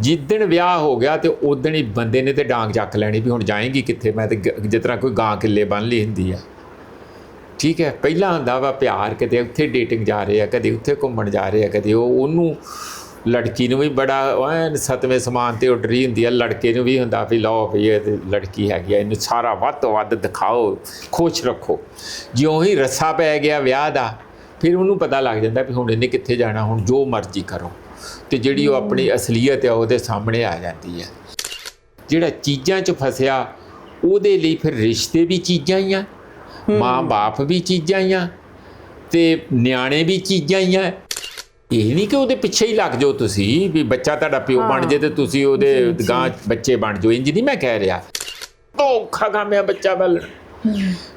ਜਿੱਦਣ ਵਿਆਹ ਹੋ ਗਿਆ ਤੇ ਉਦਣ ਹੀ ਬੰਦੇ ਨੇ ਤੇ ਡਾਂਗ ਚੱਕ ਲੈਣੀ ਵੀ ਹੁਣ ਜਾਏਗੀ ਕਿੱਥੇ? ਮੈਂ ਤੇ ਗ- ਜਿਸ ਤਰ੍ਹਾਂ ਕੋਈ ਗਾਂ ਕਿੱਲੇ ਬੰਨ ਲਈ ਹੁੰਦੀ ਆ। ਠੀਕ ਹੈ, ਪਹਿਲਾਂ ਹੁੰਦਾ ਵਾ ਪਿਆਰ, ਕਦੇ ਉੱਥੇ ਡੇਟਿੰਗ ਜਾ ਰਹੇ ਆ, ਕਦੇ ਉੱਥੇ ਘੁੰਮਣ ਜਾ ਰਹੇ ਆ, ਕਦੇ ਉਹ, ਉਹਨੂੰ ਲੜਕੀ ਨੂੰ ਵੀ ਬੜਾ ਐਨ ਸਤਵੇਂ ਸਮਾਨ ਤੇ ਉੱਡ ਰਹੀ ਹੁੰਦੀ ਆ, ਲੜਕੇ ਨੂੰ ਵੀ ਹੁੰਦਾ ਵੀ ਲਓ ਵੀ ਇਹ ਤੇ ਲੜਕੀ ਹੈਗੀ ਆ, ਇਹਨੂੰ ਸਾਰਾ ਵੱਧ ਤੋਂ ਵੱਧ ਦਿਖਾਓ, ਖੁਸ਼ ਰੱਖੋ। ਜਿਉਂ ਹੀ ਰੱਸਾ ਪੈ ਗਿਆ ਵਿਆਹ ਦਾ, ਫਿਰ ਉਹਨੂੰ ਪਤਾ ਲੱਗ ਜਾਂਦਾ ਵੀ ਹੁਣ ਇਹਨੇ ਕਿੱਥੇ ਜਾਣਾ, ਹੁਣ ਜੋ ਮਰਜ਼ੀ ਕਰੋ। ਤੇ ਜਿਹੜੀ ਉਹ ਆਪਣੀ ਅਸਲੀਅਤ ਆ ਉਹਦੇ ਸਾਹਮਣੇ ਆ ਜਾਂਦੀ ਹੈ ਜਿਹੜਾ ਚੀਜ਼ਾਂ 'ਚ ਫਸਿਆ ਉਹਦੇ ਲਈ ਫਿਰ ਰਿਸ਼ਤੇ ਵੀ ਚੀਜ਼ਾਂ ਹੀ ਆ ਮਾਂ-ਬਾਪ ਵੀ ਚੀਜ਼ਾਂ ਹੀ ਆ ਤੇ ਨਿਆਣੇ ਵੀ ਚੀਜ਼ਾਂ ਹੀ ਆ। ਇਹ ਨਹੀਂ ਕਿ ਉਹਦੇ ਪਿੱਛੇ ਹੀ ਲੱਗ ਜਾਓ ਤੁਸੀਂ ਵੀ ਬੱਚਾ ਤੁਹਾਡਾ ਪਿਓ ਬਣ ਜੇ ਤੇ ਤੁਸੀਂ ਉਹਦੇ ਗਾਂ ਬੱਚੇ ਬਣ ਜਾਓ ਇੰਜ ਨਹੀਂ ਮੈਂ ਕਹਿ ਰਿਹਾ। ਧੋਖਾ ਕਾਮਿਆ ਬੱਚਾ ਵੱਲ।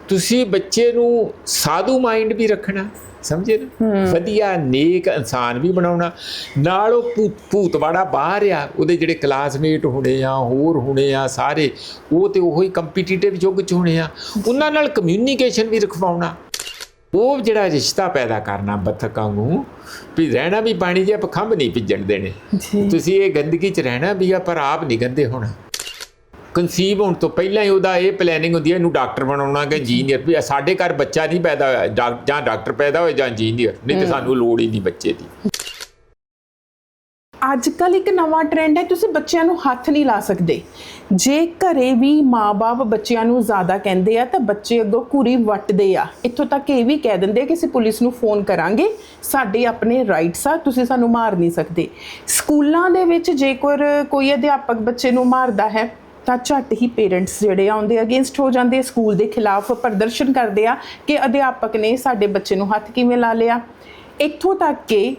ਤੁਸੀਂ ਬੱਚੇ ਨੂੰ ਸਾਧੂ ਮਾਈਂਡ ਵੀ ਰੱਖਣਾ ਸਮਝੇ ਨਾ? ਵਧੀਆ ਨੇਕ ਇਨਸਾਨ ਵੀ ਬਣਾਉਣਾ। ਨਾਲ ਉਹ ਭੂਤਵਾੜਾ ਬਾਹਰ ਆ ਉਹਦੇ ਜਿਹੜੇ ਕਲਾਸਮੇਟ ਹੋਣੇ ਆ ਹੋਰ ਹੋਣੇ ਆ ਸਾਰੇ ਉਹ ਤੇ ਉਹੀ ਕੰਪੀਟੀਟਿਵ ਯੁੱਗ ਚ ਹੋਣੇ ਆ। ਉਹਨਾਂ ਨਾਲ ਕਮਿਊਨੀਕੇਸ਼ਨ ਵੀ ਰਖਵਾਉਣਾ। ਉਹ ਜਿਹੜਾ ਰਿਸ਼ਤਾ ਪੈਦਾ ਕਰਨਾ ਬੱਤਕਾਂ ਨੂੰ ਵੀ ਰਹਿਣਾ ਵੀ ਪਾਣੀ ਜੇ ਪਖੰਭ ਨਹੀਂ ਭਿੱਜਣ ਦੇਣੇ। ਤੁਸੀਂ ਇਹ ਗੰਦਗੀ 'ਚ ਰਹਿਣਾ ਵੀ ਆ ਪਰ ਆਪ ਨਹੀਂ ਗੰਦੇ ਹੋਣਾ। ਕਨਸੀਵ ਹੋਣ ਤੋਂ ਪਹਿਲਾਂ ਹੀ ਉਹਦਾ ਇਹ ਪਲੈਨਿੰਗ ਹੁੰਦੀ ਹੈ ਇਹਨੂੰ ਡਾਕਟਰ ਬਣਾਉਣਾ ਕਿ ਇੰਜੀਨੀਅਰ ਵੀ ਸਾਡੇ ਘਰ ਬੱਚਾ ਨਹੀਂ ਪੈਦਾ ਹੋਇਆ ਜਾਂ ਡਾਕਟਰ ਪੈਦਾ ਹੋਏ ਜਾਂ ਇੰਜੀਨੀਅਰ ਨਹੀਂ ਤੇ ਸਾਨੂੰ ਲੋੜ ਹੀ ਨਹੀਂ ਬੱਚੇ ਦੀ। ਅੱਜ ਕੱਲ ਇੱਕ ਨਵਾਂ ਟ੍ਰੈਂਡ ਹੈ ਤੁਸੀਂ ਬੱਚਿਆਂ ਨੂੰ ਹੱਥ ਨਹੀਂ ਲਾ ਸਕਦੇ। ਜੇ ਘਰੇ ਵੀ ਮਾਪੇ ਬੱਚਿਆਂ ਨੂੰ ਜ਼ਿਆਦਾ ਕਹਿੰਦੇ ਆ ਤਾਂ ਬੱਚੇ ਅੱਗੋਂ ਘੂਰੀ ਵੱਟਦੇ ਆ। ਇੱਥੋਂ ਤੱਕ ਇਹ ਵੀ ਕਹਿ ਦਿੰਦੇ ਕਿ ਅਸੀਂ ਪੁਲਿਸ ਨੂੰ ਫੋਨ ਕਰਾਂਗੇ ਸਾਡੇ ਆਪਣੇ ਰਾਈਟਸ ਆ ਤੁਸੀਂ ਸਾਨੂੰ ਮਾਰ ਨਹੀਂ ਸਕਦੇ। ਸਕੂਲਾਂ ਦੇ ਵਿੱਚ ਜੇਕਰ ਕੋਈ ਅਧਿਆਪਕ ਬੱਚੇ ਨੂੰ ਮਾਰਦਾ ਹੈ ਤਾਂ ਝੱਟ ਹੀ ਪੇਰੈਂਟਸ ਜਿਹੜੇ ਆ ਉਹਦੇ ਅਗੇਂਸਟ ਹੋ ਜਾਂਦੇ ਸਕੂਲ ਦੇ ਖਿਲਾਫ ਪ੍ਰਦਰਸ਼ਨ ਕਰਦੇ ਆ ਕਿ ਅਧਿਆਪਕ ਨੇ ਸਾਡੇ ਬੱਚੇ ਨੂੰ ਹੱਥ ਕਿਵੇਂ ਲਾ ਲਿਆ। ਇੱਥੋਂ ਤੱਕ ਕਿ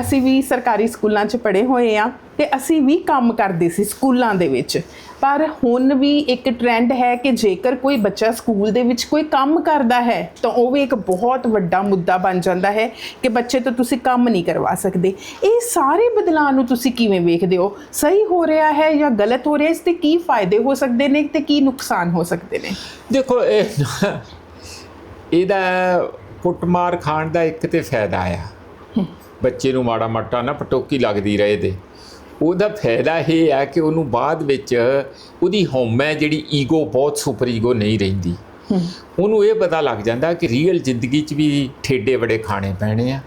ਅਸੀਂ ਵੀ ਸਰਕਾਰੀ ਸਕੂਲਾਂ 'ਚ ਪੜ੍ਹੇ ਹੋਏ ਆ ਤੇ ਅਸੀਂ ਵੀ ਕੰਮ ਕਰਦੇ ਸੀ ਸਕੂਲਾਂ ਦੇ ਵਿੱਚ। ਪਰ ਹੁਣ ਵੀ ਇੱਕ ਟ੍ਰੈਂਡ ਹੈ ਕਿ ਜੇਕਰ ਕੋਈ ਬੱਚਾ ਸਕੂਲ ਦੇ ਵਿੱਚ ਕੋਈ ਕੰਮ ਕਰਦਾ ਹੈ ਤਾਂ ਉਹ ਵੀ ਇੱਕ ਬਹੁਤ ਵੱਡਾ ਮੁੱਦਾ ਬਣ ਜਾਂਦਾ ਹੈ ਕਿ ਬੱਚੇ ਤੋਂ ਤੁਸੀਂ ਕੰਮ ਨਹੀਂ ਕਰਵਾ ਸਕਦੇ। ਇਹ ਸਾਰੇ ਬਦਲਾਅ ਨੂੰ ਤੁਸੀਂ ਕਿਵੇਂ ਵੇਖਦੇ ਹੋ? ਸਹੀ ਹੋ ਰਿਹਾ ਹੈ ਜਾਂ ਗਲਤ ਹੋ ਰਿਹਾ? ਇਸ ਤੇ ਕੀ ਫਾਇਦੇ ਹੋ ਸਕਦੇ ਨੇ ਤੇ ਕੀ ਨੁਕਸਾਨ ਹੋ ਸਕਦੇ ਨੇ? ਦੇਖੋ ਇਹ ਇਹਦਾ ਕੁੱਟਮਾਰ ਖਾਣ ਦਾ ਇੱਕ ਤੇ ਫਾਇਦਾ ਆ। ਬੱਚੇ ਨੂੰ ਮਾੜਾ ਮਾਟਾ ਨਾ ਪਟੋਕੀ ਲੱਗਦੀ ਰਹੇ ਤੇ ਉਹਦਾ ਫਾਇਦਾ ਇਹ ਹੈ ਕਿ ਉਹਨੂੰ ਬਾਅਦ ਵਿੱਚ ਉਹਦੀ ਹਉਮੈ ਜਿਹੜੀ ਈਗੋ ਬਹੁਤ ਸੁਪਰ ਈਗੋ ਨਹੀਂ ਰਹਿੰਦੀ। ਉਹਨੂੰ ਇਹ ਪਤਾ ਲੱਗ ਜਾਂਦਾ ਕਿ ਰੀਅਲ ਜ਼ਿੰਦਗੀ 'ਚ ਵੀ ਠੇਡੇ ਬੜੇ ਖਾਣੇ ਪੈਣੇ ਆ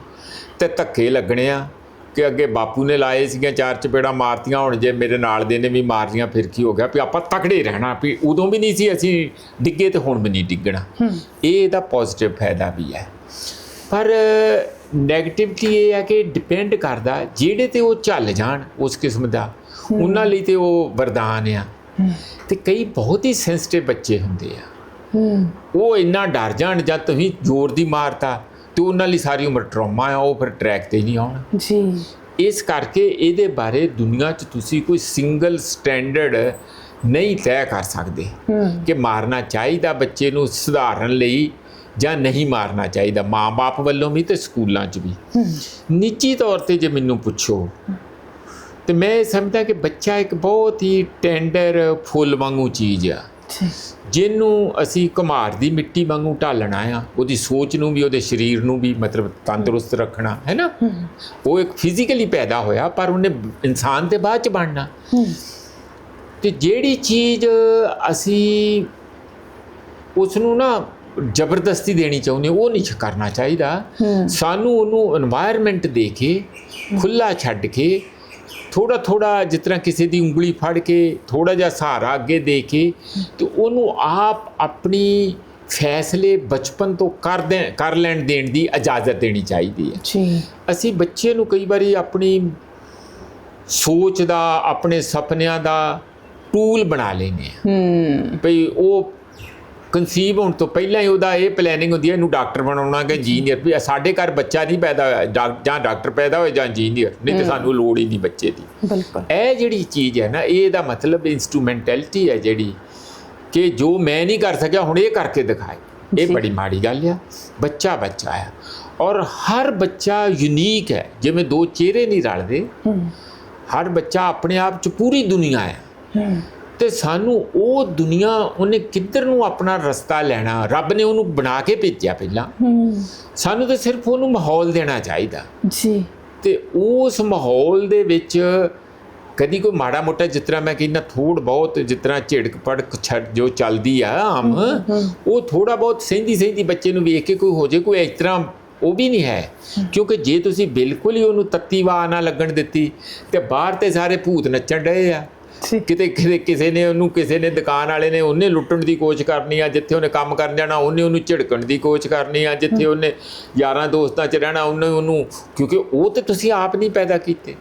ਤੇ ਧੱਕੇ ਲੱਗਣੇ ਆ ਕਿ ਅੱਗੇ ਬਾਪੂ ਨੇ ਲਾਏ ਸੀਗੀਆਂ ਚਾਰ ਚਪੇੜਾ ਮਾਰਤੀਆਂ ਹੁਣ ਜੇ ਮੇਰੇ ਨਾਲ ਦੇ ਨੇ ਵੀ ਮਾਰਦੀਆਂ ਫਿਰ ਕੀ ਹੋ ਗਿਆ? ਵੀ ਆਪਾਂ ਤਕੜੇ ਰਹਿਣਾ ਵੀ ਉਦੋਂ ਵੀ ਨਹੀਂ ਸੀ ਅਸੀਂ ਡਿੱਗੇ ਤੇ ਹੁਣ ਵੀ ਨਹੀਂ ਡਿੱਗਣਾ। ਇਹ ਇਹਦਾ ਪੋਜ਼ਿਟਿਵ ਫਾਇਦਾ ਵੀ ਹੈ। ਪਰ ਨੈਗੇਟਿਵਿਟੀ ਇਹ ਹੈ ਕਿ ਡਿਪੈਂਡ ਕਰਦਾ ਜਿਹੜੇ ਤੇ ਉਹ ਚੱਲ ਜਾਣ ਉਸ ਕਿਸਮ ਦਾ ਉਹਨਾਂ ਲਈ ਤੇ ਉਹ ਵਰਦਾਨ ਆ। ਤੇ ਕਈ ਬਹੁਤ ਹੀ ਸੈਂਸਿਟਿਵ ਬੱਚੇ ਹੁੰਦੇ ਆ। ਉਹ ਇੰਨਾ ਡਰ ਜਾਣ ਜਦ ਤੁਸੀਂ ਜ਼ੋਰ ਦੀ ਮਾਰਤਾ ਤੇ ਉਹਨਾਂ ਲਈ ਸਾਰੀ ਉਮਰ ਟਰਾਮਾ ਆ ਉਹ ਫਿਰ ਟਰੈਕ ਤੇ ਨਹੀਂ ਆਉਣਾ। ਜੀ। ਇਸ ਕਰਕੇ ਇਹਦੇ ਬਾਰੇ ਦੁਨੀਆ 'ਚ ਤੁਸੀਂ ਕੋਈ ਸਿੰਗਲ ਸਟੈਂਡਰਡ ਨਹੀਂ ਤੈਅ ਕਰ ਸਕਦੇ ਕਿ ਮਾਰਨਾ ਚਾਹੀਦਾ ਬੱਚੇ ਨੂੰ ਸੁਧਾਰਨ ਲਈ ਜਾਂ ਨਹੀਂ ਮਾਰਨਾ ਚਾਹੀਦਾ ਮਾਂ-ਬਾਪ ਵੱਲੋਂ ਵੀ ਤੇ ਸਕੂਲਾਂ 'ਚ ਵੀ। ਨਿੱਜੀ ਤੌਰ ਤੇ ਜੇ ਮੈਨੂੰ ਪੁੱਛੋ ਤੇ ਮੈਂ ਇਹ ਸਮਝਦਾ ਕਿ ਬੱਚਾ ਇੱਕ ਬਹੁਤ ਹੀ ਟੈਂਡਰ ਫੁੱਲ ਵਾਂਗੂ ਚੀਜ਼ ਆ। ਜਿਹਨੂੰ ਅਸੀਂ ਕੁਮਾਰ ਦੀ ਮਿੱਟੀ ਵਾਂਗੂ ਢਾਲਣਾ ਆ ਉਹਦੀ ਸੋਚ ਨੂੰ ਵੀ ਉਹਦੇ ਸਰੀਰ ਨੂੰ ਵੀ ਮਤਲਬ ਤੰਦਰੁਸਤ ਰੱਖਣਾ ਹੈ ਨਾ? ਉਹ ਇੱਕ ਫਿਜ਼ੀਕਲੀ ਪੈਦਾ ਹੋਇਆ ਪਰ ਉਹਨੇ ਇਨਸਾਨ ਤੇ ਬਾਅਦ ਚ ਬਣਨਾ। ਤੇ ਜਿਹੜੀ ਚੀਜ਼ ਅਸੀਂ ਉਸ ਨੂੰ ਨਾ ਜ਼ਬਰਦਸਤੀ ਦੇਣੀ ਚਾਹੁੰਦੇ ਉਹ ਨਹੀਂ ਕਰਨਾ ਚਾਹੀਦਾ। ਸਾਨੂੰ ਉਹਨੂੰ এনवायरमेंट ਦੇ ਕੇ ਖੁੱਲਾ ਛੱਡ ਕੇ ਥੋੜਾ ਥੋੜਾ ਜਿਸ ਤਰ੍ਹਾਂ ਕਿਸੇ ਦੀ ਉਂਗਲੀ ਫੜ ਕੇ ਥੋੜਾ ਜਿਹਾ ਸਹਾਰਾ ਅੱਗੇ ਦੇ ਕੇ ਤੇ ਉਹਨੂੰ ਆਪ ਆਪਣੀ ਫੈਸਲੇ ਬਚਪਨ ਤੋਂ ਕਰ ਦੇ ਕਰ ਲੈਣ ਦੇਣ ਦੀ ਇਜਾਜ਼ਤ ਦੇਣੀ ਚਾਹੀਦੀ ਹੈ। ਜੀ। ਅਸੀਂ ਬੱਚੇ ਨੂੰ ਕਈ ਵਾਰੀ ਆਪਣੀ ਸੋਚ ਦਾ ਆਪਣੇ ਸੁਪਨਿਆਂ ਦਾ ਟੂਲ ਬਣਾ ਲੈਨੇ ਆ ਹੂੰ। ਭਈ ਉਹ ਕਨਸੀਵ ਹੋਣ ਤੋਂ ਪਹਿਲਾਂ ਹੀ ਉਹਦਾ ਇਹ ਪਲੈਨਿੰਗ ਹੁੰਦੀ ਹੈ ਇਹਨੂੰ ਡਾਕਟਰ ਬਣਾਉਣਾ ਕਿ ਇੰਜੀਨੀਅਰ ਵੀ ਸਾਡੇ ਘਰ ਬੱਚਾ ਨਹੀਂ ਪੈਦਾ ਹੋਇਆ ਜਾਂ ਡਾਕਟਰ ਪੈਦਾ ਹੋਏ ਜਾਂ ਇੰਜੀਨੀਅਰ ਨਹੀਂ ਤੇ ਸਾਨੂੰ ਲੋੜ ਹੀ ਨਹੀਂ ਬੱਚੇ ਦੀ। ਬਿਲਕੁਲ। ਇਹ ਜਿਹੜੀ ਚੀਜ਼ ਹੈ ਨਾ ਇਹ ਦਾ ਮਤਲਬ ਇਨਸਟਰੂਮੈਂਟੈਲਿਟੀ ਹੈ ਜਿਹੜੀ ਕਿ ਜੋ ਮੈਂ ਨਹੀਂ ਕਰ ਸਕਿਆ ਹੁਣ ਇਹ ਕਰਕੇ ਦਿਖਾਏ। ਇਹ। ਬੜੀ ਮਾੜੀ ਗੱਲ ਆ। ਬੱਚਾ ਬੱਚਾ ਆ। ਔਰ ਹਰ ਬੱਚਾ ਯੂਨੀਕ ਹੈ। ਜਿਵੇਂ ਦੋ ਚਿਹਰੇ ਨਹੀਂ ਰਲਦੇ ਹਰ ਬੱਚਾ ਆਪਣੇ ਆਪ ਚ ਪੂਰੀ ਦੁਨੀਆ ਹੂੰ। ਤੇ ਸਾਨੂੰ ਉਹ ਦੁਨੀਆ ਉਹਨੇ ਕਿੱਧਰ ਨੂੰ ਆਪਣਾ ਰਸਤਾ ਲੈਣਾ ਰੱਬ ਨੇ ਉਹਨੂੰ ਬਣਾ ਕੇ ਭੇਜਿਆ ਪਹਿਲਾਂ। ਸਾਨੂੰ ਤਾਂ ਸਿਰਫ ਉਹਨੂੰ ਮਾਹੌਲ ਦੇਣਾ ਚਾਹੀਦਾ। ਜੀ। ਤੇ ਉਸ ਮਾਹੌਲ ਦੇ ਵਿੱਚ ਕਦੀ ਕੋਈ ਮਾੜਾ ਮੋਟਾ ਤਰ੍ਹਾਂ ਮੈਂ ਕਹਿੰਦਾ ਥੋੜ ਬਹੁਤ ਤਰ੍ਹਾਂ ਝਿੜਕ ਪੜਕ ਛੱਡ ਜੋ ਚੱਲਦੀ ਆ ਆਮ ਉਹ ਥੋੜਾ ਬਹੁਤ ਸਹਿੰਦੀ ਸਹਿੰਦੀ ਬੱਚੇ ਨੂੰ ਵੇਖ ਕੇ ਕੋਈ ਹੋ ਜੇ ਕੋਈ ਇਸ ਤਰ੍ਹਾਂ ਉਹ ਵੀ ਨਹੀਂ ਹੈ। ਕਿਉਂਕਿ ਜੇ ਤੁਸੀਂ ਬਿਲਕੁਲ ਹੀ ਉਹਨੂੰ ਤੱਤੀ ਵਾਹ ਨਾ ਲੱਗਣ ਦਿੱਤੀ ਤੇ ਬਾਹਰ ਤੇ ਸਾਰੇ ਭੂਤ ਨੱਚਣ ਡਏ ਆ। ਕਿਤੇ ਕਿਤੇ ਕਿਸੇ ਨੇ ਉਹਨੂੰ ਕਿਸੇ ਨੇ ਦੁਕਾਨ ਵਾਲੇ ਨੇ ਉਹਨੇ ਲੁੱਟਣ ਦੀ ਕੋਸ਼ਿਸ਼ ਕਰਨੀ ਆ ਜਿੱਥੇ ਉਹਨੇ ਕੰਮ ਕਰਨ ਜਾਣਾ ਉਹਨੇ ਉਹਨੂੰ ਝਿੜਕਣ ਦੀ ਕੋਸ਼ਿਸ਼ ਕਰਨੀ ਆ ਜਿੱਥੇ ਉਹਨੇ ਯਾਰਾਂ ਦੋਸਤਾਂ 'ਚ ਰਹਿਣਾ ਉਹਨੇ ਉਹਨੂੰ ਕਿਉਂਕਿ ਉਹ ਤੇ ਤੁਸੀਂ ਆਪ ਨਹੀਂ ਪੈਦਾ ਕੀਤੇ।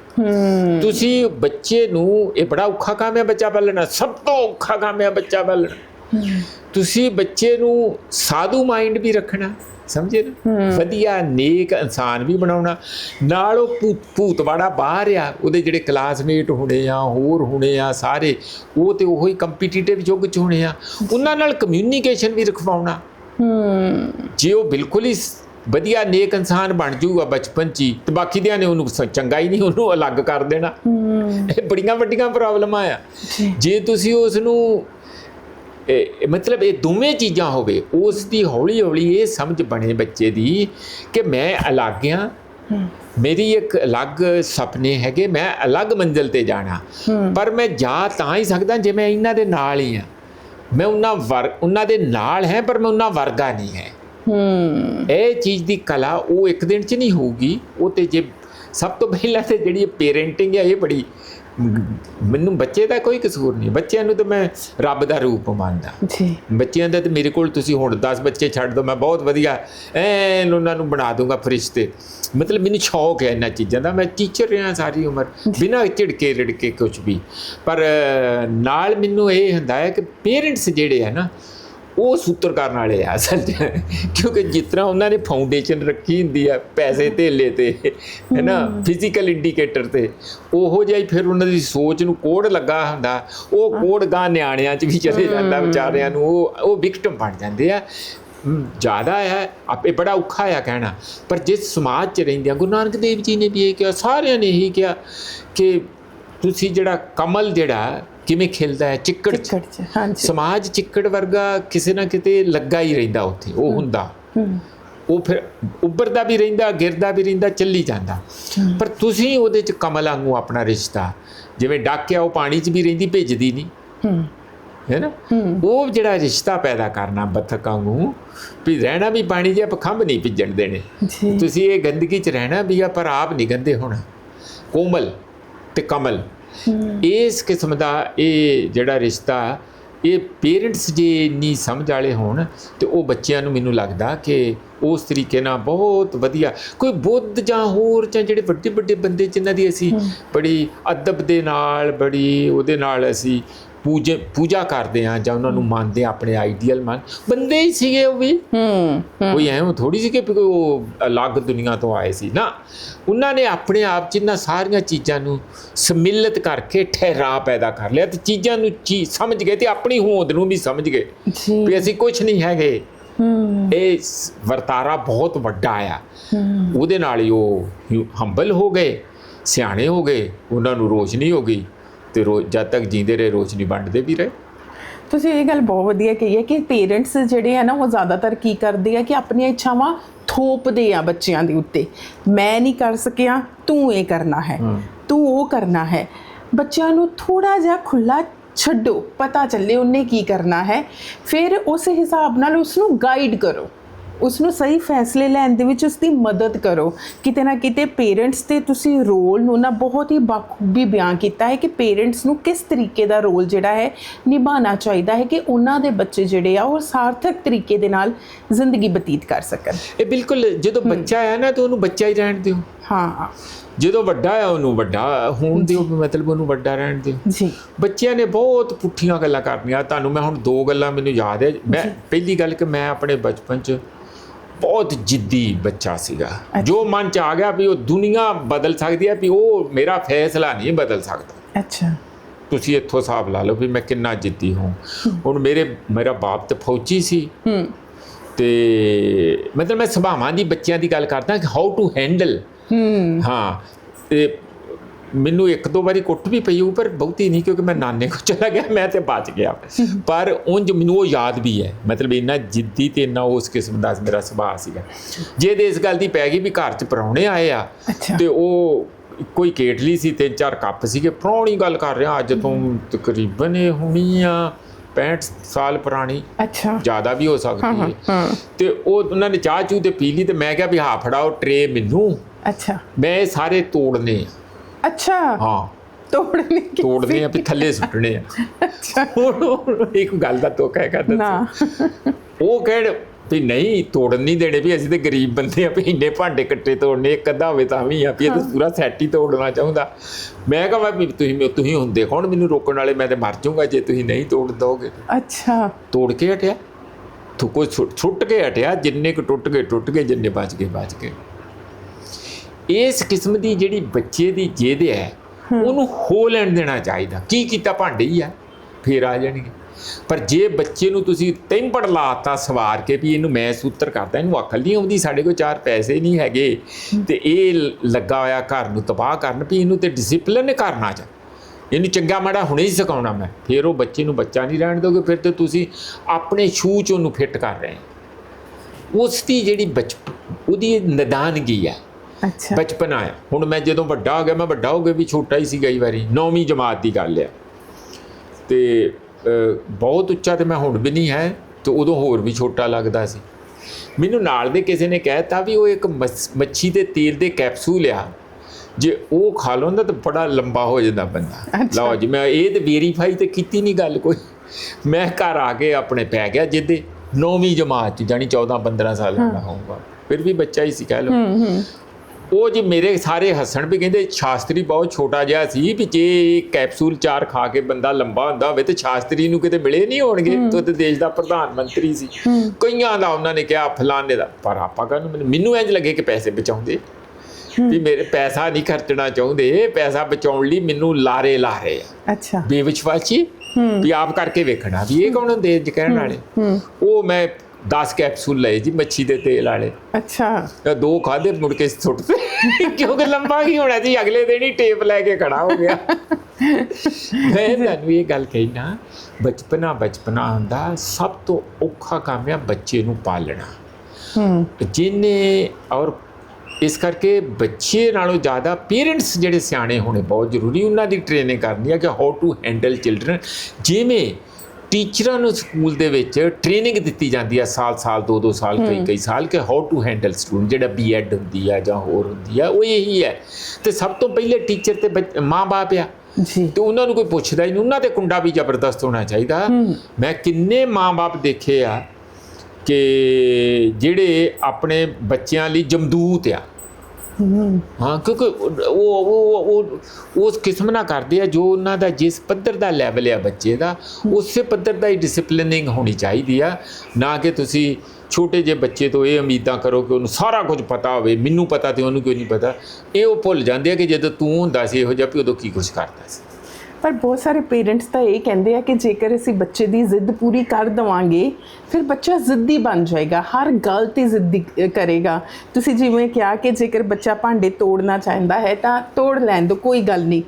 ਤੁਸੀਂ ਬੱਚੇ ਨੂੰ ਇਹ ਬੜਾ ਔਖਾ ਕੰਮ ਹੈ ਬੱਚਾ ਪਾਲਣਾ ਸਭ ਤੋਂ ਔਖਾ ਕੰਮ ਹੈ ਬੱਚਾ ਪਾਲਣਾ। ਤੁਸੀਂ ਬੱਚੇ ਨੂੰ ਸਾਧੂ ਮਾਈਂਡ ਵੀ ਰੱਖਣਾ। ਸਮਝੇ ਨਾ? ਵਧੀਆ ਨੇਕ ਇਨਸਾਨ ਵੀ ਬਣਾਉਣਾ। ਨਾਲ ਉਹ ਭੂਤਵਾੜਾ ਬਾਹਰ ਆ ਉਹਦੇ ਜਿਹੜੇ ਕਲਾਸਮੇਟ ਹੋਣੇ ਆ ਹੋਰ ਹੋਣੇ ਆ ਸਾਰੇ ਉਹ ਤੇ ਉਹੀ ਕੰਪੀਟੀਟਿਵ ਯੁੱਗ ਚ ਹੋਣੇ ਆ। ਉਹਨਾਂ ਨਾਲ ਕਮਿਊਨੀਕੇਸ਼ਨ ਵੀ ਰਖਵਾਉਣਾ। ਹੂੰ। ਜੇ ਉਹ ਬਿਲਕੁਲ ਹੀ ਵਧੀਆ ਨੇਕ ਇਨਸਾਨ ਬਣ ਜਾਊਗਾ ਬਚਪਨ ਚ ਹੀ ਤੇ ਬਾਕੀ ਦਿਆਂ ਨੇ ਉਹਨੂੰ ਚੰਗਾ ਹੀ ਨਹੀਂ ਉਹਨੂੰ ਅਲੱਗ ਕਰ ਦੇਣਾ। ਹੂੰ। ਇਹ ਬੜੀਆਂ ਵੱਡੀਆਂ ਪ੍ਰੋਬਲਮਾਂ ਆ। ਜੀ। ਤੁਸੀਂ ਉਸ ਨੂੰ ਮਤਲਬ ਇਹ ਦੋਵੇਂ ਚੀਜ਼ਾਂ ਹੋਵੇ ਉਸ ਦੀ ਹੌਲੀ ਹੌਲੀ ਇਹ ਸਮਝ ਬਣੇ ਬੱਚੇ ਦੀ ਕਿ ਮੈਂ ਅਲੱਗ ਆ ਮੇਰੀ ਇੱਕ ਅਲੱਗ ਸੁਪਨੇ ਹੈਗੇ ਮੈਂ ਅਲੱਗ ਮੰਜ਼ਿਲ ਤੇ ਜਾਣਾ। ਪਰ ਮੈਂ ਜਾ ਤਾਂ ਹੀ ਸਕਦਾ ਜੇ ਮੈਂ ਇਹਨਾਂ ਦੇ ਨਾਲ ਹੀ ਆ ਮੈਂ ਉਹਨਾਂ ਵਰ ਉਹਨਾਂ ਦੇ ਨਾਲ ਹੈ ਪਰ ਮੈਂ ਉਹਨਾਂ ਵਰਗਾ ਨਹੀਂ ਹੈ। ਹੂੰ। ਇਹ ਚੀਜ਼ ਦੀ ਕਲਾ ਉਹ ਇੱਕ ਦਿਨ 'ਚ ਨਹੀਂ ਹੋਊਗੀ। ਉਹ ਤੇ ਜੇ ਸਭ ਤੋਂ ਪਹਿਲਾਂ ਤੇ ਜਿਹੜੀ ਪੇਰੈਂਟਿੰਗ ਹੈ ਇਹ ਬੜੀ ਮੈਨੂੰ ਬੱਚੇ ਦਾ ਕੋਈ ਕਸੂਰ ਨਹੀਂ ਬੱਚਿਆਂ ਨੂੰ ਤਾਂ ਮੈਂ ਰੱਬ ਦਾ ਰੂਪ ਮੰਨਦਾ। ਜੀ। ਬੱਚਿਆਂ ਦਾ ਤੇ ਮੇਰੇ ਕੋਲ ਤੁਸੀਂ ਹੁਣ 10 ਬੱਚੇ ਛੱਡ ਦਿਓ ਮੈਂ ਬਹੁਤ ਵਧੀਆ ਐਨ ਉਹਨਾਂ ਨੂੰ ਬਣਾ ਦੂੰਗਾ ਫਰਿਸ਼ਤੇ ਮਤਲਬ ਮੈਨੂੰ ਸ਼ੌਕ ਹੈ ਇਹਨਾਂ ਚੀਜ਼ਾਂ ਦਾ ਮੈਂ ਟੀਚਰ ਰਿਹਾ ਸਾਰੀ ਉਮਰ ਬਿਨਾਂ ਝਿੜਕੇ ਰਿੜਕੇ ਕੁਝ ਵੀ। ਪਰ ਨਾਲ ਮੈਨੂੰ ਇਹ ਹੁੰਦਾ ਹੈ ਕਿ ਪੇਰੈਂਟਸ ਜਿਹੜੇ ਆ ਨਾ ਉਹ ਸੂਤਰ ਕਰਨ ਵਾਲੇ ਆ ਅਸਲ 'ਚ ਕਿਉਂਕਿ ਜਿਸ ਤਰ੍ਹਾਂ ਉਹਨਾਂ ਨੇ ਫਾਊਂਡੇਸ਼ਨ ਰੱਖੀ ਹੁੰਦੀ ਆ ਪੈਸੇ ਧੇਲੇ ਤੇ ਹੈ ਨਾ ਫਿਜ਼ੀਕਲ ਇੰਡੀਕੇਟਰ ਤੇ ਉਹੋ ਜਿਹਾ ਹੀ ਫਿਰ ਉਹਨਾਂ ਦੀ ਸੋਚ ਨੂੰ ਕੋਡ ਲੱਗਾ ਹੁੰਦਾ ਉਹ ਕੋਡ ਗਾਂ ਨਿਆਣਿਆਂ 'ਚ ਵੀ ਚਲੇ ਜਾਂਦਾ ਵਿਚਾਰਿਆਂ ਨੂੰ ਉਹ ਉਹ ਵਿਕਟਮ ਬਣ ਜਾਂਦੇ ਆ। ਜ਼ਿਆਦਾ ਹੈ ਆਪੇ ਬੜਾ ਔਖਾ ਆ ਕਹਿਣਾ ਪਰ ਜਿਸ ਸਮਾਜ 'ਚ ਰਹਿੰਦੇ ਆ ਗੁਰੂ ਨਾਨਕ ਦੇਵ ਜੀ ਨੇ ਵੀ ਇਹ ਕਿਹਾ ਸਾਰਿਆਂ ਨੇ ਇਹੀ ਕਿਹਾ ਕਿ ਤੁਸੀਂ ਜਿਹੜਾ ਕਮਲ ਜਿਹੜਾ ਕਿਵੇਂ ਖਿਲਦਾ ਹੈ? ਚਿੱਕੜ 'ਚ। ਹਾਂਜੀ। ਸਮਾਜ ਚਿੱਕੜ ਵਰਗਾ ਕਿਸੇ ਨਾ ਕਿਤੇ ਲੱਗਾ ਹੀ ਰਹਿੰਦਾ ਉੱਥੇ ਉਹ ਹੁੰਦਾ। ਉਹ ਫਿਰ ਉੱਭਰਦਾ ਵੀ ਰਹਿੰਦਾ ਗਿਰਦਾ ਵੀ ਰਹਿੰਦਾ ਚੱਲੀ ਜਾਂਦਾ। ਪਰ ਤੁਸੀਂ ਉਹਦੇ 'ਚ ਕਮਲ ਵਾਂਗੂ ਆਪਣਾ ਰਿਸ਼ਤਾ ਜਿਵੇਂ ਡਾਕਿਆ ਉਹ ਪਾਣੀ 'ਚ ਵੀ ਰਹਿੰਦੀ ਭਿੱਜਦੀ ਨਹੀਂ। ਹੂੰ। ਨਾ? ਉਹ ਜਿਹੜਾ ਰਿਸ਼ਤਾ ਪੈਦਾ ਕਰਨਾ ਬੱਤਖ ਵਾਂਗੂ ਵੀ ਰਹਿਣਾ ਵੀ ਪਾਣੀ 'ਚ ਆਪਾਂ ਖੰਭ ਨਹੀਂ ਭਿੱਜਣ ਦੇਣੇ। ਜੀ। ਤੁਸੀਂ ਇਹ ਗੰਦਗੀ 'ਚ ਰਹਿਣਾ ਵੀ ਆ ਪਰ ਆਪ ਨਹੀਂ ਗੰਦੇ ਹੋਣਾ। ਕੋਮਲ ਤੇ ਕਮਲ। ਇਸ ਕਿਸਮ ਦਾ ਇਹ ਜਿਹੜਾ ਰਿਸ਼ਤਾ ਇਹ ਪੇਰੈਂਟਸ ਜੇ ਨਹੀਂ ਸਮਝ ਵਾਲੇ ਹੋਣ ਤੇ ਉਹ ਬੱਚਿਆਂ ਨੂੰ ਮੈਨੂੰ ਲੱਗਦਾ ਕਿ ਉਸ ਤਰੀਕੇ ਨਾਲ ਬਹੁਤ ਵਧੀਆ। ਕੋਈ ਬੁੱਧ ਜਾਂ ਹੋਰ ਜਾਂ ਜਿਹੜੇ ਵੱਡੇ ਵੱਡੇ ਬੰਦੇ ਜਿਨ੍ਹਾਂ ਦੀ ਅਸੀਂ ਬੜੀ ਅਦਬ ਦੇ ਨਾਲ ਬੜੀ ਉਹਦੇ ਨਾਲ ਅਸੀਂ ਪੂਜਾ ਪੂਜਾ ਕਰਦੇ ਆ ਜਾਂ ਉਹਨਾਂ ਨੂੰ ਮੰਨਦੇ ਆ ਆਪਣੇ ਆਈਡੀਅਲ ਮੰਨ। ਬੰਦੇ ਹੀ ਸੀਗੇ ਉਹ ਵੀ। ਹੂੰ ਕੋਈ ਐਵੇਂ ਥੋੜੀ ਸੀ ਕਿ ਉਹ ਅਲੱਗ ਦੁਨੀਆ ਤੋਂ ਆਏ ਸੀ। ਨਾ ਉਹਨਾਂ ਨੇ ਆਪਣੇ ਆਪ 'ਚ ਇਹਨਾਂ ਸਾਰੀਆਂ ਚੀਜ਼ਾਂ ਨੂੰ ਸਮਿਲਿਤ ਕਰਕੇ ਠਹਿਰਾ ਪੈਦਾ ਕਰ ਲਿਆ ਤੇ ਚੀਜ਼ਾਂ ਨੂੰ ਚੀ ਸਮਝ ਗਏ ਤੇ ਆਪਣੀ ਹੋਂਦ ਨੂੰ ਵੀ ਸਮਝ ਗਏ ਵੀ ਅਸੀਂ ਕੁਝ ਨਹੀਂ ਹੈਗੇ। ਹੂੰ। ਇਹ ਵਰਤਾਰਾ ਬਹੁਤ ਵੱਡਾ ਆ। ਉਹਦੇ ਨਾਲ ਹੀ ਉਹ ਹੰਬਲ ਹੋ ਗਏ ਸਿਆਣੇ ਹੋ ਗਏ ਉਹਨਾਂ ਨੂੰ ਰੋਸ਼ਨੀ ਹੋ ਗਈ। ਤੇ ਜਦ ਤੱਕ ਜੀਂਦੇ ਰਹੇ ਰੋਸ਼ਨੀ ਵੰਡਦੇ ਵੀ ਰਹੇ। ਤੁਸੀਂ ਇਹ ਗੱਲ ਬਹੁਤ ਵਧੀਆ ਕਹੀ ਹੈ ਕਿ ਪੇਰੈਂਟਸ ਜਿਹੜੇ ਆ ਨਾ ਉਹ ਜ਼ਿਆਦਾਤਰ ਕੀ ਕਰਦੇ ਆ ਕਿ ਆਪਣੀਆਂ ਇੱਛਾਵਾਂ ਥੋਪਦੇ ਆ ਬੱਚਿਆਂ ਦੇ ਉੱਤੇ। ਮੈਂ ਨਹੀਂ ਕਰ ਸਕਿਆ ਤੂੰ ਇਹ ਕਰਨਾ ਹੈ। ਤੂੰ ਉਹ ਕਰਨਾ ਹੈ। ਬੱਚਿਆਂ ਨੂੰ ਥੋੜਾ ਜਿਹਾ ਖੁੱਲਾ ਛੱਡੋ ਪਤਾ ਚੱਲੇ ਉਹਨੇ ਕੀ ਕਰਨਾ ਹੈ। ਫਿਰ ਉਸ ਹਿਸਾਬ ਨਾਲ ਉਸ ਨੂੰ ਗਾਈਡ ਕਰੋ। ਉਸ ਨੂੰ ਸਹੀ ਫੈਸਲੇ ਲੈਣ ਦੇ ਵਿੱਚ ਉਸ ਦੀ ਮਦਦ ਕਰੋ। ਕਿਤੇ ਨਾ ਕਿਤੇ ਪੇਰੈਂਟਸ ਤੇ ਤੁਸੀਂ ਰੋਲ ਨੂੰ ਨਾ ਬਹੁਤ ਹੀ ਬਾਖੂਬੀ ਬਿਆਨ ਕੀਤਾ ਹੈ ਕਿ ਪੇਰੈਂਟਸ ਨੂੰ ਕਿਸ ਤਰੀਕੇ ਦਾ ਰੋਲ ਜਿਹੜਾ ਹੈ ਨਿਭਾਉਣਾ ਚਾਹੀਦਾ ਹੈ ਕਿ ਉਹਨਾਂ ਦੇ ਬੱਚੇ ਜਿਹੜੇ ਆ ਉਹ ਸਾਰਥਕ ਤਰੀਕੇ ਦੇ ਨਾਲ ਜ਼ਿੰਦਗੀ ਬਤੀਤ ਕਰ ਸਕਣ। ਇਹ ਬਿਲਕੁਲ ਜਦੋਂ ਬੱਚਾ ਆਇਆ ਨਾ ਤਾਂ ਉਹਨੂੰ ਬੱਚਾ ਹੀ ਰਹਿਣ ਦਿਓ। ਹਾਂ। ਜਦੋਂ ਵੱਡਾ ਆ ਉਹਨੂੰ ਵੱਡਾ ਹੋਣ ਦਿਓ ਵੀ ਮਤਲਬ ਉਹਨੂੰ ਵੱਡਾ ਰਹਿਣ ਦਿਓ। ਜੀ। ਬੱਚਿਆਂ ਨੇ ਬਹੁਤ ਪੁੱਠੀਆਂ ਗੱਲਾਂ ਕਰਨੀਆਂ। ਤੁਹਾਨੂੰ ਮੈਂ ਹੁਣ ਦੋ ਗੱਲਾਂ ਮੈਨੂੰ ਯਾਦ ਹੈ। ਮੈਂ ਪਹਿਲੀ ਗੱਲ ਕਿ ਮੈਂ ਆਪਣੇ ਬਚਪਨ 'ਚ ਬਹੁਤ ਜਿੱਦੀ ਬੱਚਾ ਸੀਗਾ। ਜੋ ਮਨ 'ਚ ਆ ਗਿਆ ਵੀ ਉਹ ਦੁਨੀਆ ਬਦਲ ਸਕਦੀ ਹੈ ਵੀ ਉਹ ਮੇਰਾ ਫੈਸਲਾ ਨਹੀਂ ਬਦਲ ਸਕਦਾ। ਅੱਛਾ। ਤੁਸੀਂ ਇੱਥੋਂ ਹਿਸਾਬ ਲਾ ਲਓ ਵੀ ਮੈਂ ਕਿੰਨਾ ਜਿੱਦੀ ਹਾਂ। ਹੁਣ ਮੇਰੇ ਮੇਰਾ ਬਾਪ ਤੇ ਫੌਜੀ ਸੀ। ਹੂੰ। ਤੇ ਮਤਲਬ ਮੈਂ ਸੁਭਾਵਾਂ ਦੀ ਬੱਚਿਆਂ ਦੀ ਗੱਲ ਕਰਦਾ ਕਿ ਹਾਊ ਟੂ ਹੈਂਡਲ ਹੂੰ। ਹਾਂ ਤੇ ਮੈਨੂੰ ਇੱਕ ਦੋ ਵਾਰੀ ਕੁੱਟ ਵੀ ਪਈ ਉਹ ਪਰ ਬਹੁਤੀ ਨਹੀਂ ਕਿਉਂਕਿ ਮੈਂ ਨਾਨੇ ਕੋਲ ਚਲਾ ਗਿਆ ਮੈਂ ਤੇ ਬਚ ਗਿਆ। ਪਰ ਉਂਝ ਮੈਨੂੰ ਉਹ ਯਾਦ ਵੀ ਹੈ। ਮਤਲਬ ਇੰਨਾ ਜਿੱਦੀ ਤੇ ਇੰਨਾ ਉਸ ਕਿਸਮ ਦਾ ਮੇਰਾ ਸੁਭਾਅ ਸੀਗਾ। ਜੇ ਦੇ ਇਸ ਗੱਲ ਦੀ ਪੈ ਗਈ ਵੀ ਘਰ 'ਚ ਪਰੌਣੇ ਆਏ ਆ ਤੇ ਉਹ ਕੋਈ ਕੇਟਲੀ ਸੀ ਤਿੰਨ ਚਾਰ ਕੱਪ ਸੀਗੇ। ਪੁਰਾਣੀ ਗੱਲ ਕਰ ਰਿਹਾ ਅੱਜ ਤੋਂ ਤਕਰੀਬਨ ਇਹ ਹੋਣੀ ਆ 65 ਸਾਲ ਪੁਰਾਣੀ। ਅੱਛਾ। ਜ਼ਿਆਦਾ ਵੀ ਹੋ ਸਕਦੀ ਹੈ ਤੇ ਉਹ ਉਹਨਾਂ ਨੇ ਚਾਹ ਚੂ ਤੇ ਪੀ ਲਈ ਤੇ ਮੈਂ ਕਿਹਾ ਵੀ ਹਾਂ ਫੜਾਓ ਟਰੇ ਮੈਨੂੰ। ਅੱਛਾ। ਮੈਂ ਸਾਰੇ ਤੋੜਨੇ ਅੱਛਾ। ਹਾਂ। ਤੋੜਨੇ ਕੀ ਤੋੜਨੇ ਆ ਵੀ ਥੱਲੇ ਸੁੱਟਣੇ ਆ। ਅੱਛਾ। ਇੱਕ ਗੱਲ ਦਾ ਤੋਕਾ ਹੈਗਾ ਦੱਸੋ। ਨਾ। ਉਹ ਕਹਿਣ ਵੀ ਨਹੀਂ ਤੋੜਨ ਨਹੀਂ ਦੇਣੇ ਵੀ ਅਸੀਂ ਤੇ ਗਰੀਬ ਬੰਦੇ ਆ ਵੀ ਇੰਨੇ ਭਾਂਡੇ ਕੱਟੇ ਤੋੜਨੇ ਇੱਕ ਅੱਧਾ ਹੋਵੇ ਤਾਂ ਵੀ ਆ ਵੀ ਇਹ ਤਾਂ ਪੂਰਾ ਸੈੱਟ ਹੀ ਤੋੜਨਾ ਚਾਹੁੰਦਾ। ਮੈਂ ਕਹਾਂ ਵੀ ਤੁਸੀਂ ਤੁਸੀਂ ਹੁੰਦੇ ਕੌਣ ਮੈਨੂੰ ਰੋਕਣ ਵਾਲੇ? ਮੈਂ ਤੇ ਮਰ ਜਾਊਂਗਾ ਜੇ ਤੁਸੀਂ ਨਹੀਂ ਤੋੜ ਦੋਗੇ। ਅੱਛਾ। ਤੋੜ ਕੇ ਹਟਿਆ। ਤੂੰ ਕੋਈ ਛੁੱਟ ਛੁੱਟ ਕੇ ਹਟਿਆ ਜਿੰਨੇ ਕੁ ਟੁੱਟ ਗਏ ਟੁੱਟ ਗਏ ਜਿੰਨੇ ਬਚ ਗਏ ਬਚ ਗਏ। ਇਸ ਕਿਸਮ ਦੀ ਜਿਹੜੀ ਬੱਚੇ ਦੀ ਜਿੱਦ ਹੈ ਉਹਨੂੰ ਹੋ ਲੈਣ ਦੇਣਾ ਚਾਹੀਦਾ। ਕੀ ਕੀਤਾ ਭਾਂਡੇ ਹੀ ਆ ਫੇਰ ਆ ਜਾਣਗੇ। ਪਰ ਜੇ ਬੱਚੇ ਨੂੰ ਤੁਸੀਂ ਟੈਂਪੜ ਲਾਤਾ ਸਵਾਰ ਕੇ ਵੀ ਇਹਨੂੰ ਮੈਂ ਸੂਤਰ ਕਰਦਾ ਇਹਨੂੰ ਅਕਲ ਨਹੀਂ ਆਉਂਦੀ ਸਾਡੇ ਕੋਲ ਚਾਰ ਪੈਸੇ ਨਹੀਂ ਹੈਗੇ ਤੇ ਇਹ ਲੱਗਾ ਹੋਇਆ ਘਰ ਨੂੰ ਤਬਾਹ ਕਰਨ ਵੀ ਇਹਨੂੰ ਤੇ ਡਿਸਪਲਿਨ ਕਰਨਾ ਚਾਹੀਦਾ। ਇਹਨੂੰ ਚੰਗਾ ਮਾੜਾ ਹੁਣੇ ਹੀ ਸਿਖਾਉਣਾ ਮੈਂ ਫਿਰ ਉਹ ਬੱਚੇ ਨੂੰ ਬੱਚਾ ਨਹੀਂ ਰਹਿਣ ਦੋਗੇ ਫਿਰ ਤੇ ਤੁਸੀਂ ਆਪਣੇ ਛੂ ਚ ਉਹਨੂੰ ਫਿੱਟ ਕਰ ਰਹੇ ਹੋ। ਉਸ ਦੀ ਜਿਹੜੀ ਬਚ ਉਹਦੀ ਨਦਾਨਗੀ ਹੈ ਬਚਪਨ ਆਇਆ। ਹੁਣ ਮੈਂ ਜਦੋਂ ਵੱਡਾ ਹੋ ਗਿਆ ਮੈਂ ਵੱਡਾ ਹੋ ਗਿਆ ਵੀ ਛੋਟਾ ਹੀ ਸੀ ਕਈ ਵਾਰੀ। ਨੌਵੀਂ ਜਮਾਤ ਦੀ ਗੱਲ ਆ। ਤੇ ਬਹੁਤ ਉੱਚਾ ਤੇ ਮੈਂ ਹੁਣ ਵੀ ਨਹੀਂ ਹੈ ਤੇ ਉਦੋਂ ਹੋਰ ਵੀ ਛੋਟਾ ਲੱਗਦਾ ਸੀ। ਮੈਨੂੰ ਨਾਲ ਦੇ ਕਿਸੇ ਨੇ ਕਹਿਤਾ ਵੀ ਉਹ ਇੱਕ ਮੱਛ- ਦੇ ਤੇਲ ਦੇ ਕੈਪਸੂਲ ਆ। ਜੇ ਉਹ ਖਾ ਨਾ ਤਾਂ ਬੜਾ ਲੰਬਾ ਹੋ ਜਾਂਦਾ ਬੰਦਾ। ਲਓ ਜੀ ਮੈਂ ਇਹ ਤੇ ਵੈਰੀਫਾਈ ਤੇ ਕੀਤੀ ਨਹੀਂ ਗੱਲ ਕੋਈ। ਮੈਂ ਘਰ ਆ ਕੇ ਆਪਣੇ ਪੈ ਗਿਆ ਜਿੱਦੇ ਨੌਵੀਂ ਜਮਾਤ ਚ ਜਾਨੀ 14 15 ਸਾਲਾਂ ਦਾ ਹੋਊਗਾ। ਫਿਰ ਵੀ ਬੱਚਾ ਹੀ ਸੀ ਕਹਿ ਲਓ। ਹੂੰ। ਉਹ ਜੀ ਮੇਰੇ ਸਾਰੇ ਹੱਸਣ ਵੀ ਕਹਿੰਦੇ ਸ਼ਾਸਤਰੀ ਬਹੁਤ ਛੋਟਾ ਜਿਹਾ ਸੀ ਵੀ ਜੇ ਕੈਪਸੂਲ ਚਾਰ ਖਾ ਕੇ ਬੰਦਾ ਲੰਬਾ ਹੁੰਦਾ ਹੋਵੇ ਤੇ ਸ਼ਾਸਤਰੀ ਨੂੰ ਕਿਤੇ ਮਿਲੇ ਨਹੀਂ ਹੋਣਗੇ। ਤੋ ਤੇ ਦੇਸ਼ ਦਾ ਪ੍ਰਧਾਨ ਮੰਤਰੀ ਸੀ। ਕਈਆਂ ਦਾ ਉਹਨਾਂ ਨੇ ਕਿਹਾ ਫਲਾਣੇ ਦਾ। ਪਰ ਆਪਾਂ ਕਹਿੰਦੇ ਮੈਨੂੰ ਇੰਜ ਲੱਗੇ ਕਿ ਪੈਸੇ ਬਚਾਉਂਦੇ। ਵੀ ਮੇਰੇ ਪੈਸਾ ਨਹੀਂ ਖਰਚਣਾ ਚਾਹੁੰਦੇ। ਪੈਸਾ ਬਚਾਉਣ ਲਈ ਮੈਨੂੰ ਲਾਰੇ ਲਾ ਰਹੇ ਆ। ਅੱਛਾ। ਬੇਵਿਸ਼ਵਾਸੀ। ਵੀ ਆਪ ਕਰਕੇ ਵੇਖਣਾ। ਵੀ ਇਹ ਕੌਣ ਹੁੰਦੇ ਕਹਿਣ ਵਾਲੇ? ਉਹ ਮੈਂ 10 ਕੈਪਸੂਲ ਲਏ ਜੀ ਮੱਛੀ ਦੇ ਤੇਲ ਵਾਲੇ। ਅੱਛਾ। ਇਹ ਦੋ ਖਾਦੇ ਮੁੜ ਕੇ ਸੁੱਟਦੇ ਕਿਉਂਕਿ ਲੰਬਾ ਕੀ ਹੋਣਾ ਸੀ ਅਗਲੇ ਦਿਨ ਹੀ ਟੇਪ ਲੈ ਕੇ ਖੜਾ ਹੋ ਗਿਆ। ਮੈਂ ਤੁਹਾਨੂੰ ਇਹ ਗੱਲ ਕਹੀ ਨਾ ਬਚਪਨਾ ਬਚਪਨਾ ਹੁੰਦਾ ਸਭ ਤੋਂ ਔਖਾ ਕੰਮ ਹੈ ਬੱਚੇ ਨੂੰ ਪਾਲਣਾ। ਹੂੰ। ਜਿਨੇ ਔਰ ਇਸ ਕਰਕੇ ਬੱਚੇ ਨਾਲੋਂ ਜ਼ਿਆਦਾ ਪੇਰੈਂਟਸ ਜਿਹੜੇ ਸਿਆਣੇ ਹੋਣੇ ਬਹੁਤ ਜ਼ਰੂਰੀ ਉਹਨਾਂ ਦੀ ਟ੍ਰੇਨਿੰਗ ਕਰਨੀ ਹੈ ਕਿ ਹਾਊ ਟੂ ਹੈਂਡਲ ਚਿਲਡਰਨ ਜਿਵੇਂ ਟੀਚਰਾਂ ਨੂੰ ਸਕੂਲ ਦੇ ਵਿੱਚ ਟ੍ਰੇਨਿੰਗ ਦਿੱਤੀ ਜਾਂਦੀ ਹੈ ਸਾਲ ਸਾਲ ਦੋ ਦੋ ਸਾਲ ਕਈ ਕਈ ਸਾਲ ਕਿ ਹਾਊ ਟੂ ਹੈਂਡਲ ਸਟੂਡੈਂਟ ਜਿਹੜਾ ਬੀਐਡ ਹੁੰਦੀ ਹੈ ਜਾਂ ਹੋਰ ਹੁੰਦੀ ਹੈ ਉਹ ਇਹੀ ਹੈ। ਤੇ ਸਭ ਤੋਂ ਪਹਿਲੇ ਟੀਚਰ ਤੇ ਮਾਂ-ਬਾਪ ਆ। ਜੀ। ਤੇ ਉਹਨਾਂ ਨੂੰ ਕੋਈ ਪੁੱਛਦਾ ਹੀ ਨਹੀਂ ਉਹਨਾਂ ਤੇ ਕੁੰਡਾ ਵੀ ਜ਼ਬਰਦਸਤ ਹੋਣਾ ਚਾਹੀਦਾ। ਮੈਂ ਕਿੰਨੇ ਮਾਂ-ਬਾਪ ਦੇਖੇ ਆ ਕਿ ਜਿਹੜੇ ਆਪਣੇ ਬੱਚਿਆਂ ਲਈ ਜਮਦੂਤ ਆ। ਹਾਂ, ਕਿਉਂਕਿ ਉਹ ਉਹ ਉਹ- ਉਹ ਉਸ ਕਿਸਮ ਨਾਲ ਕਰਦੇ ਆ ਜੋ ਉਹਨਾਂ ਦਾ ਜਿਸ ਪੱਧਰ ਦਾ ਲੈਵਲ ਆ ਬੱਚੇ ਦਾ, ਉਸੇ ਪੱਧਰ ਦਾ ਹੀ ਡਿਸਪਲਿਨਿੰਗ ਹੋਣੀ ਚਾਹੀਦੀ ਆ। ਨਾ ਕਿ ਤੁਸੀਂ ਛੋਟੇ ਜਿਹੇ ਬੱਚੇ ਤੋਂ ਇਹ ਉਮੀਦਾਂ ਕਰੋ ਕਿ ਉਹਨੂੰ ਸਾਰਾ ਕੁਝ ਪਤਾ ਹੋਵੇ, ਮੈਨੂੰ ਪਤਾ ਤੇ ਉਹਨੂੰ ਕਿਉਂ ਨਹੀਂ ਪਤਾ। ਇਹ ਉਹ ਭੁੱਲ ਜਾਂਦੇ ਆ ਕਿ ਜਦੋਂ ਤੂੰ ਹੁੰਦਾ ਸੀ, ਇਹੋ ਜਿਹਾ ਵੀ ਉਦੋਂ ਕੀ ਕੁਝ ਕਰਦਾ ਸੀ। ਪਰ ਬਹੁਤ ਸਾਰੇ ਪੇਰੈਂਟਸ ਤਾਂ ਇਹ ਕਹਿੰਦੇ ਆ ਕਿ ਜੇਕਰ ਅਸੀਂ ਬੱਚੇ ਦੀ ਜ਼ਿੱਦ ਪੂਰੀ ਕਰ ਦਵਾਂਗੇ ਫਿਰ ਬੱਚਾ ਜ਼ਿੱਦੀ ਬਣ ਜਾਏਗਾ ਹਰ ਗੱਲ ਤੇ ਜ਼ਿੱਦੀ ਕਰੇਗਾ। ਤੁਸੀਂ ਜਿਵੇਂ ਕਿਹਾ ਕਿ ਜੇਕਰ ਬੱਚਾ ਭਾਂਡੇ ਤੋੜਨਾ ਚਾਹੁੰਦਾ ਹੈ ਤਾਂ ਤੋੜ ਲੈਣ ਦੋ ਕੋਈ ਗੱਲ ਨਹੀਂ।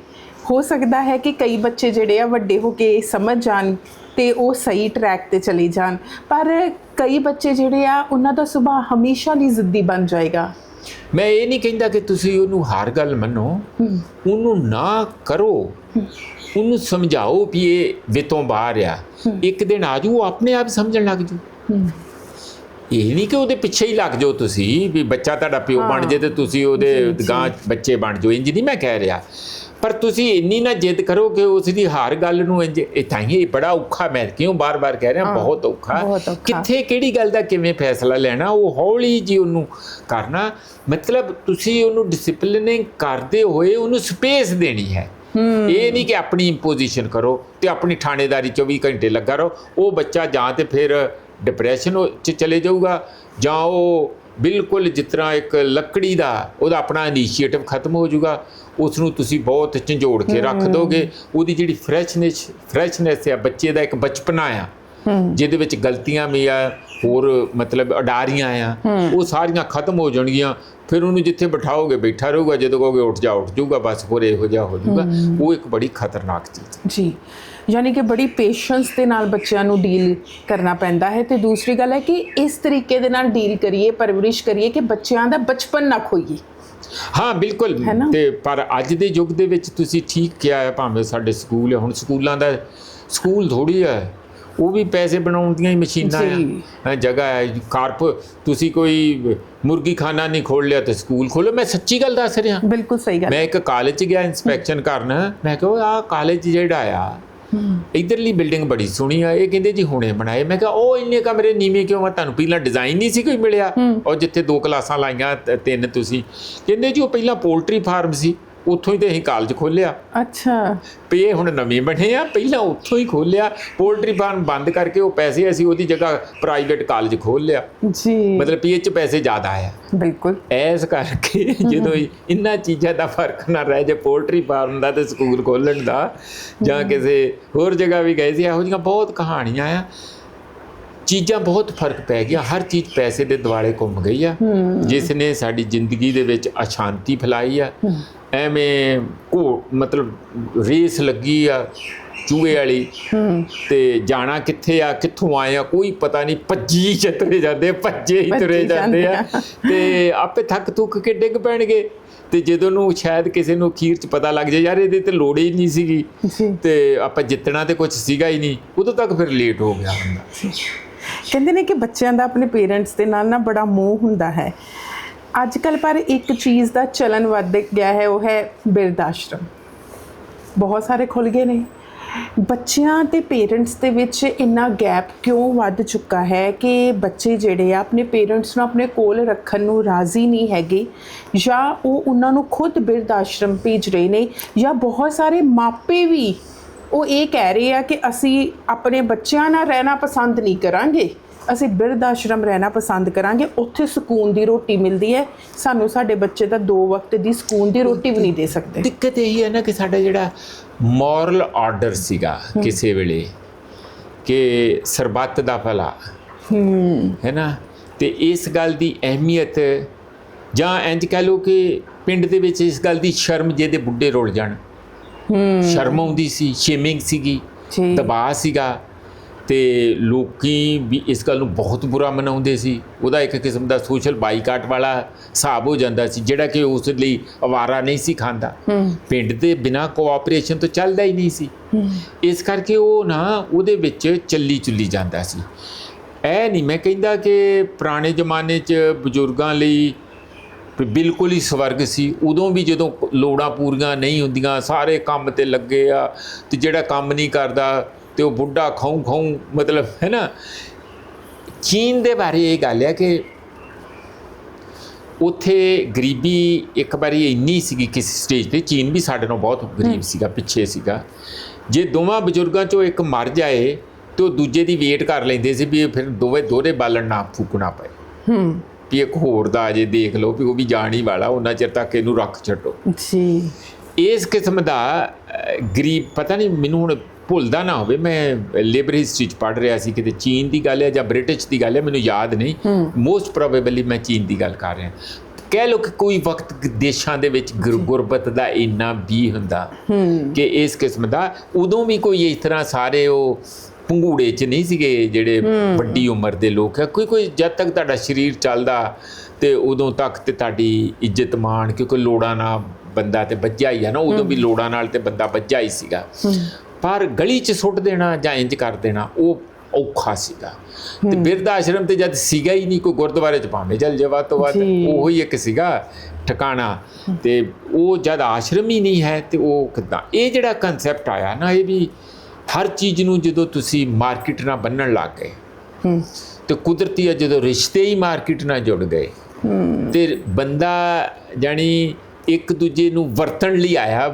ਹੋ ਸਕਦਾ ਹੈ ਕਿ ਕਈ ਬੱਚੇ ਜਿਹੜੇ ਆ ਵੱਡੇ ਹੋ ਕੇ ਸਮਝ ਜਾਣ ਤੇ ਉਹ ਸਹੀ ਟਰੈਕ ਤੇ ਚਲੇ ਜਾਣ ਪਰ ਕਈ ਬੱਚੇ ਜਿਹੜੇ ਆ ਉਹਨਾਂ ਦਾ ਸੁਭਾਅ ਹਮੇਸ਼ਾ ਲਈ ਜ਼ਿੱਦੀ ਬਣ ਜਾਏਗਾ। ਮੈਂ ਇਹ ਨਹੀਂ ਕਹਿੰਦਾ ਕਿ ਤੁਸੀਂ ਉਹਨੂੰ ਹਰ ਗੱਲ ਮੰਨੋ ਉਹਨੂੰ ਨਾ ਕਰੋ। ਉਹਨੂੰ ਸਮਝਾਓ ਵੀ ਇਹ ਵਿਤੋਂ ਬਾਹਰ ਆ। ਇੱਕ ਦਿਨ ਆਜੂ ਉਹ ਆਪਣੇ ਆਪ ਸਮਝਣ ਲੱਗ ਜੂ ਇਹ ਨਹੀਂ ਕਿ ਉਹਦੇ ਪਿੱਛੇ ਹੀ ਲੱਗ ਜਾਓ ਤੁਸੀਂ ਵੀ ਬੱਚਾ ਤੁਹਾਡਾ ਪਿਓ ਬਣ ਜੇ ਤੇ ਤੁਸੀਂ ਉਹਦੇ ਗਾਂ ਬੱਚੇ ਬਣ ਜਾਓ ਇੰਜ ਨਹੀਂ ਮੈਂ ਕਹਿ ਰਿਹਾ। ਪਰ ਤੁਸੀਂ ਇੰਨੀ ਨਾ ਜਿੱਦ ਕਰੋ ਕਿ ਉਸ ਦੀ ਹਰ ਗੱਲ ਨੂੰ ਇੰਜ ਇਹ ਤਾਂ ਹੀ ਇਹ ਬੜਾ ਔਖਾ ਮੈਂ ਕਿਉਂ ਬਾਰ-ਬਾਰ ਕਹਿ ਰਿਹਾ ਬਹੁਤ ਔਖਾ। ਕਿੱਥੇ ਕਿਹੜੀ ਗੱਲ ਦਾ ਕਿਵੇਂ ਫੈਸਲਾ ਲੈਣਾ ਉਹ ਹੌਲੀ ਜੀ ਉਹਨੂੰ ਕਰਨਾ। ਮਤਲਬ ਤੁਸੀਂ ਉਹਨੂੰ ਡਿਸਪਲਿਨਿੰਗ ਕਰਦੇ ਹੋਏ ਉਹਨੂੰ ਸਪੇਸ ਦੇਣੀ ਹੈ। ਇਹ ਨਹੀਂ ਕਿ ਆਪਣੀ ਇੰਪੋਜੀਸ਼ਨ ਕਰੋ ਤੇ ਆਪਣੀ ਥਾਣੇਦਾਰੀ 24 ਘੰਟੇ ਲੱਗਾ ਰਹੋ। ਉਹ ਬੱਚਾ ਜਾਂ ਤੇ ਫਿਰ ਡਿਪਰੈਸ਼ਨ ਚ ਚਲੇ ਜਾਊਗਾ ਜਾਂ ਉਹ ਬਿਲਕੁਲ ਤਰ੍ਹਾਂ ਇੱਕ ਲੱਕੜੀ ਦਾ ਉਹਦਾ ਆਪਣਾ ਇਨੀਸ਼ੀਏਟਿਵ ਖਤਮ ਹੋ ਜਾਊਗਾ। ਉਸ ਨੂੰ ਤੁਸੀਂ ਬਹੁਤ ਝੰਜੋੜ ਕੇ ਰੱਖ ਦੋਗੇ। ਉਹਦੀ ਜਿਹੜੀ ਫਰੈਸ਼ਨੈਸ ਫਰੈਸ਼ਨੈਸ ਆ ਬੱਚੇ ਦਾ ਇੱਕ ਬਚਪਨਾ ਆ ਜਿਹਦੇ ਵਿੱਚ ਗਲਤੀਆਂ ਵੀ ਆ ਹੋਰ ਮਤਲਬ ਅਡਾਰੀਆਂ ਆ ਉਹ ਸਾਰੀਆਂ ਖਤਮ ਹੋ ਜਾਣਗੀਆਂ। ਫਿਰ ਉਹਨੂੰ ਜਿੱਥੇ ਬਿਠਾਓਗੇ ਬੈਠਾ ਰਹੂਗਾ ਜਦੋਂ ਕਹੋਗੇ ਉੱਠ ਜਾ ਉੱਠ ਜਾਊਗਾ ਬਸ ਹੋਰ ਇਹੋ ਜਿਹਾ ਹੋ ਜਾਊਗਾ। ਉਹ ਇੱਕ ਬੜੀ ਖਤਰਨਾਕ ਚੀਜ਼ ਜੀ। ਯਾਨੀ ਕਿ ਬੜੀ ਪੇਸ਼ੈਂਸ ਦੇ ਨਾਲ ਬੱਚਿਆਂ ਨੂੰ ਡੀਲ ਕਰਨਾ ਪੈਂਦਾ ਹੈ। ਤੇ ਦੂਸਰੀ ਗੱਲ ਹੈ ਕਿ ਇਸ ਤਰੀਕੇ ਦੇ ਨਾਲ ਡੀਲ ਕਰੀਏ ਪਰਵਰਿਸ਼ ਕਰੀਏ ਕਿ ਬੱਚਿਆਂ ਦਾ ਬਚਪਨ ਨਾ ਖੋਈਏ। ਹਾਂ ਬਿਲਕੁਲ? ਤੇ ਪਰ ਅੱਜ ਦੇ ਯੁੱਗ ਦੇ ਵਿੱਚ ਤੁਸੀਂ ਠੀਕ ਕਿਹਾ ਹੈ ਭਾਵੇਂ ਸਾਡੇ ਸਕੂਲ ਹੈ ਹੁਣ ਸਕੂਲਾਂ ਦਾ ਸਕੂਲ ਥੋੜੀ ਹੈ। ਉਹ ਵੀ ਪੈਸੇ ਬਣਾਉਣ ਦੀਆਂ ਹੀ ਮਸ਼ੀਨਾਂ। ਆ। ਜਗ੍ਹਾ ਹੈ ਕਾਰਪ ਤੁਸੀਂ ਕੋਈ ਮੁਰਗੀ ਖਾਨਾ ਨਹੀਂ ਖੋਲ ਲਿਆ ਤੇ ਸਕੂਲ ਖੋਲੋ ਮੈਂ ਸੱਚੀ ਗੱਲ ਦੱਸ ਰਿਹਾ। ਬਿਲਕੁਲ ਸਹੀ ਗੱਲ। ਮੈਂ ਇੱਕ ਕਾਲਜ 'ਚ ਗਿਆ ਇਨਸਪੈਕਸ਼ਨ ਕਰਨ। ਮੈਂ ਕਿਹਾ ਆਹ ਕਾਲਜ ਜਿਹੜਾ ਆ ਇਧਰਲੀ ਬਿਲਡਿੰਗ ਬੜੀ ਸੋਹਣੀ ਆ। ਇਹ ਕਹਿੰਦੇ ਜੀ ਹੁਣੇ ਬਣਾਏ। ਮੈਂ ਕਿਹਾ ਉਹ ਇੰਨੇ ਕਮਰੇ ਨੀਵੇਂ ਕਿਉਂ ਆ? ਤੁਹਾਨੂੰ ਪਹਿਲਾਂ ਡਿਜ਼ਾਈਨ ਨਹੀਂ ਸੀ ਕੋਈ ਮਿਲਿਆ? ਉਹ ਜਿੱਥੇ ਦੋ ਕਲਾਸਾਂ ਲਾਈਆਂ ਤਿੰਨ ਤੁਸੀਂ। ਕਹਿੰਦੇ ਜੀ ਉਹ ਪਹਿਲਾਂ ਪੋਲਟਰੀ ਫਾਰਮ ਸੀ। ਉੱਥੋਂ ਹੀ ਤੇ ਅਸੀਂ ਕਾਲਜ ਖੋਲਿਆ ਅੱਛਾ। ਪੇ ਇਹ ਹੁਣ ਨਵੇਂ ਬਣੇ ਆ ਪਹਿਲਾਂ ਉੱਥੋਂ ਹੀ ਖੋਲਿਆ ਪੋਲਟਰੀ ਫਾਰਮ ਬੰਦ ਕਰਕੇ ਉਹ ਪੈਸੇ ਅਸੀਂ ਉਹਦੀ ਜਗ੍ਹਾ ਪ੍ਰਾਈਵੇਟ ਕਾਲਜ ਖੋਲ ਲਿਆ ਜੀ। ਮਤਲਬ ਪੀ ਚ ਪੈਸੇ ਜ਼ਿਆਦਾ ਆਇਆ ਬਿਲਕੁਲ। ਐਸ ਕਰਕੇ ਜਦੋਂ ਇਹਨਾਂ ਚੀਜ਼ਾਂ ਦਾ ਫ਼ਰਕ ਨਾ ਰਹਿ ਜੇ ਪੋਲਟਰੀ ਫਾਰਮ ਦਾ ਤੇ ਸਕੂਲ ਖੋਲਣ ਦਾ ਜਾਂ ਕਿਸੇ ਹੋਰ ਜਗ੍ਹਾ ਵੀ ਗਏ ਸੀ ਇਹੋ ਜਿਹੀਆਂ ਬਹੁਤ ਕਹਾਣੀਆਂ ਆ। ਚੀਜ਼ਾਂ ਬਹੁਤ ਫ਼ਰਕ ਪੈ ਗਿਆ ਹਰ ਚੀਜ਼ ਪੈਸੇ ਦੇ ਦੁਆਲੇ ਘੁੰਮ ਗਈ ਆ। ਜਿਸ ਨੇ ਸਾਡੀ ਜ਼ਿੰਦਗੀ ਦੇ ਵਿੱਚ ਅਸ਼ਾਂਤੀ ਫੈਲਾਈ ਆ। ਐਵੇਂ ਘੋ ਮਤਲਬ ਰੇਸ ਲੱਗੀ ਆ ਚੂਹੇ ਵਾਲੀ। ਤੇ ਜਾਣਾ ਕਿੱਥੇ ਆ ਕਿੱਥੋਂ ਆਏ ਆ ਕੋਈ ਪਤਾ ਨਹੀਂ ਭੱਜੀ ਚਤਰੇ ਜਾਂਦੇ ਭੱਜੇ ਹੀ ਤੁਰੇ ਜਾਂਦੇ ਆ। ਤੇ ਆਪੇ ਥੱਕ ਥੁੱਕ ਕੇ ਡਿੱਗ ਪੈਣਗੇ। ਤੇ ਜਦੋਂ ਨੂੰ ਸ਼ਾਇਦ ਕਿਸੇ ਨੂੰ ਅਖੀਰ ਚ ਪਤਾ ਲੱਗ ਜਾਏ ਯਾਰ ਇਹਦੇ ਤੇ ਲੋੜ ਹੀ ਨਹੀਂ ਸੀਗੀ। ਜੀ। ਤੇ ਆਪਾਂ ਜਿੱਤਣਾ ਤੇ ਕੁਝ ਸੀਗਾ ਹੀ ਨਹੀਂ। ਉਦੋਂ ਤੱਕ ਫਿਰ ਲੇਟ ਹੋ ਗਿਆ। ਹੁੰਦਾ ਕਹਿੰਦੇ ਨੇ ਕਿ ਬੱਚਿਆਂ ਦਾ ਆਪਣੇ ਪੇਰੈਂਟਸ ਦੇ ਨਾਲ ਨਾ ਬੜਾ ਮੋਹ ਹੁੰਦਾ ਹੈ। ਅੱਜ ਕੱਲ ਪਰ ਇੱਕ ਚੀਜ਼ ਦਾ ਚਲਨ ਵੱਧ ਗਿਆ ਹੈ, ਉਹ ਹੈ ਬਿਰਧ ਆਸ਼ਰਮ ਬਹੁਤ ਸਾਰੇ ਖੁੱਲ ਗਏ ਨੇ। ਬੱਚਿਆਂ ਤੇ ਪੇਰੈਂਟਸ ਦੇ ਵਿੱਚ ਇੰਨਾ ਗੈਪ ਕਿਉਂ ਵੱਧ ਚੁੱਕਾ ਹੈ ਕਿ ਬੱਚੇ ਜਿਹੜੇ ਆ, ਆਪਣੇ ਪੇਰੈਂਟਸ ਨੂੰ ਆਪਣੇ ਕੋਲ ਰੱਖਣ ਨੂੰ ਰਾਜ਼ੀ ਨਹੀਂ ਹੈਗੇ, ਜਾਂ ਉਹ ਉਹਨਾਂ ਨੂੰ ਖੁਦ ਬਿਰਧ ਆਸ਼ਰਮ ਭੇਜ ਰਹੇ ਨੇ, ਜਾਂ ਬਹੁਤ ਸਾਰੇ ਮਾਪੇ ਵੀ ਉਹ ਇਹ ਕਹਿ ਰਹੇ ਆ ਕਿ ਅਸੀਂ ਆਪਣੇ ਬੱਚਿਆਂ ਨਾਲ ਰਹਿਣਾ ਪਸੰਦ ਨਹੀਂ ਕਰਾਂਗੇ। ਅਸੀਂ ਬਿਰਧ ਆਸ਼ਰਮ ਰਹਿਣਾ ਪਸੰਦ ਕਰਾਂਗੇ। ਉੱਥੇ ਸਕੂਨ ਦੀ ਰੋਟੀ ਮਿਲਦੀ ਹੈ। ਸਾਨੂੰ ਸਾਡੇ ਬੱਚੇ ਦਾ ਦੋ ਵਕਤ ਦੀ ਸਕੂਨ ਦੀ ਰੋਟੀ ਵੀ ਨਹੀਂ ਦੇ ਸਕਦੇ। ਦਿੱਕਤ ਇਹ ਹੈ ਨਾ ਕਿ ਸਾਡਾ ਜਿਹੜਾ ਮੋਰਲ ਆਰਡਰ ਸੀਗਾ ਕਿਸੇ ਵੇਲੇ ਕਿ ਸਰਬੱਤ ਦਾ ਭਲਾ। ਹੈ। ਨਾ? ਤੇ ਇਸ ਗੱਲ ਦੀ ਅਹਿਮੀਅਤ ਜਾਂ ਇੰਜ ਕਹਿ ਲਓ ਕਿ ਪਿੰਡ ਦੇ ਵਿੱਚ ਇਸ ਗੱਲ ਦੀ ਸ਼ਰਮ ਜਿਹਦੇ ਬੁੱਢੇ ਰੁਲ ਜਾਣ। ਸ਼ਰਮ ਆਉਂਦੀ ਸੀ ਸ਼ੇਮਿੰਗ ਸੀਗੀ ਦਬਾਅ ਸੀਗਾ। ਤੇ ਲੋਕੀ ਵੀ ਇਸ ਗੱਲ ਨੂੰ ਬਹੁਤ ਬੁਰਾ ਮਨਾਉਂਦੇ ਸੀ। ਉਹਦਾ ਇੱਕ ਕਿਸਮ ਦਾ ਸੋਸ਼ਲ ਬਾਈਕਾਟ ਵਾਲਾ ਹਿਸਾਬ ਹੋ ਜਾਂਦਾ ਸੀ ਜਿਹੜਾ ਕਿ ਉਸ ਲਈ ਅਵਾਰਾ ਨਹੀਂ ਸੀ ਖਾਂਦਾ। ਪਿੰਡ ਦੇ ਬਿਨਾ ਕੋਆਪਰੇਸ਼ਨ ਤੋਂ ਚੱਲਦਾ ਹੀ ਨਹੀਂ ਸੀ। ਇਸ ਕਰਕੇ ਉਹ ਨਾ ਉਹਦੇ ਵਿੱਚ ਚੱਲੀ ਚੁੱਲੀ ਜਾਂਦਾ ਸੀ। ਇਹ ਨਹੀਂ ਮੈਂ ਕਹਿੰਦਾ ਕਿ ਪੁਰਾਣੇ ਜ਼ਮਾਨੇ 'ਚ ਬਜ਼ੁਰਗਾਂ ਲਈ ਬਿਲਕੁਲ ਹੀ ਸਵਰਗ ਸੀ। ਉਦੋਂ ਵੀ ਜਦੋਂ ਲੋੜਾਂ ਪੂਰੀਆਂ ਨਹੀਂ ਹੁੰਦੀਆਂ ਸਾਰੇ ਕੰਮ ਤੇ ਲੱਗੇ ਆ ਤੇ ਜਿਹੜਾ ਕੰਮ ਨਹੀਂ ਕਰਦਾ ਤੇ ਉਹ ਬੁੱਢਾ ਖਾਉ ਖਾਉ ਮਤਲਬ ਹੈ ਨਾ? ਚੀਨ ਦੇ ਬਾਰੇ ਇਹ ਗੱਲ ਹੈ ਕਿ ਉੱਥੇ ਗਰੀਬੀ ਇੱਕ ਵਾਰੀ ਇੰਨੀ ਸੀਗੀ ਕਿਸੇ ਸਟੇਜ ਤੇ ਚੀਨ ਵੀ ਸਾਡੇ ਨਾਲੋਂ ਬਹੁਤ ਗਰੀਬ ਸੀਗਾ ਪਿੱਛੇ ਸੀਗਾ। ਜੇ ਦੋਵਾਂ ਬਜ਼ੁਰਗਾਂ ਚੋਂ ਇੱਕ ਮਰ ਜਾਏ ਤੇ ਉਹ ਦੂਜੇ ਦੀ ਵੇਟ ਕਰ ਲੈਂਦੇ ਸੀ ਵੀ ਫਿਰ ਦੋਵੇਂ ਦੋਹਰੇ ਬਾਲਣ ਨਾ ਫੂਕਣਾ ਪਏ। ਹੂੰ। ਵੀ ਇੱਕ ਹੋਰ ਦਾ ਅਜੇ ਦੇਖ ਲਓ ਵੀ ਉਹ ਵੀ ਜਾਣ ਹੀ ਵਾਲਾ ਉਹਨਾਂ ਚਿਰ ਤੱਕ ਇਹਨੂੰ ਰੱਖ ਛੱਡੋ। ਜੀ। ਇਸ ਕਿਸਮ ਦਾ ਗਰੀਬ ਪਤਾ ਨਹੀਂ ਮੈਨੂੰ ਹੁਣ ਭੁੱਲਦਾ ਨਾ ਹੋਵੇ ਮੈਂ ਲੇਬਰ ਹਿਸਟਰੀ ਚ ਪੜ੍ਹ ਰਿਹਾ ਸੀ ਕਿਤੇ ਚੀਨ ਦੀ ਗੱਲ ਹੈ ਜਾਂ ਬ੍ਰਿਟਿਸ਼ ਦੀ ਗੱਲ ਹੈ ਮੈਨੂੰ ਯਾਦ ਨਹੀਂ। ਮੋਸਟ ਪ੍ਰੋਬੇਬਲੀ ਮੈਂ ਚੀਨ ਦੀ ਗੱਲ ਕਰ ਰਿਹਾ। ਕਹਿ ਲਓ ਕਿ ਕੋਈ ਵਕਤ ਦੇਸ਼ਾਂ ਦੇ ਵਿੱਚ ਗੁਰ- ਗੁਰਬਤ ਦਾ ਇੰਨਾ ਵੀ ਹੁੰਦਾ ਕਿ ਇਸ ਕਿਸਮ ਦਾ ਉਦੋਂ ਵੀ ਕੋਈ ਇਸ ਤਰ੍ਹਾਂ ਸਾਰੇ ਉਹ ਪੰਗੂੜੇ ਚ ਨਹੀਂ ਸੀਗੇ ਜਿਹੜੇ ਵੱਡੀ ਉਮਰ ਦੇ ਲੋਕ ਹੈ। ਕੋਈ ਕੋਈ ਜਦ ਤੱਕ ਤੁਹਾਡਾ ਸਰੀਰ ਚੱਲਦਾ ਤੇ ਉਦੋਂ ਤੱਕ ਤੇ ਤੁਹਾਡੀ ਇੱਜ਼ਤ ਮਾਣ ਕਿਉਂਕਿ ਲੋੜਾਂ ਨਾਲ ਬੰਦਾ ਤੇ ਵੱਜਿਆ ਹੀ ਆ ਨਾ ਉਦੋਂ ਵੀ ਲੋੜਾਂ ਨਾਲ ਤੇ ਬੰਦਾ ਵੱਜਿਆ ਹੀ ਸੀਗਾ। ਪਰ ਗਲੀ 'ਚ ਸੁੱਟ ਦੇਣਾ ਜਾਂ ਇੰਜ ਕਰ ਦੇਣਾ ਉਹ ਔਖਾ ਸੀਗਾ। ਤੇ ਬਿਰਧ ਆਸ਼ਰਮ ਤੇ ਜਦ ਸੀਗਾ ਹੀ ਨਹੀਂ ਕੋਈ ਗੁਰਦੁਆਰੇ 'ਚ ਭਾਵੇਂ ਜਲ ਜਵਾ ਤੋਂ ਬਾਅਦ। ਉਹ ਹੀ ਇੱਕ ਸੀਗਾ ਠਿਕਾਣਾ। ਤੇ ਉਹ ਜਦ ਆਸ਼ਰਮ ਹੀ ਨਹੀਂ ਹੈ ਤੇ ਉਹ ਕਿੱਦਾਂ? ਇਹ ਜਿਹੜਾ ਕਨਸੈਪਟ ਆਇਆ ਨਾ ਇਹ ਵੀ ਹਰ ਚੀਜ਼ ਨੂੰ ਜਦੋਂ ਤੁਸੀਂ ਮਾਰਕੀਟ ਨਾਲ ਬੰਨਣ ਲੱਗ ਗਏ ਤੇ ਕੁਦਰਤੀ ਜਦੋਂ ਰਿਸ਼ਤੇ ਹੀ ਮਾਰਕੀਟ ਨਾਲ ਜੁੜ ਗਏ ਤੇ ਬੰਦਾ ਜਾਨੀ ਇੱਕ ਦੂਜੇ ਨੂੰ ਵਰਤਣ ਲਈ ਆਇਆ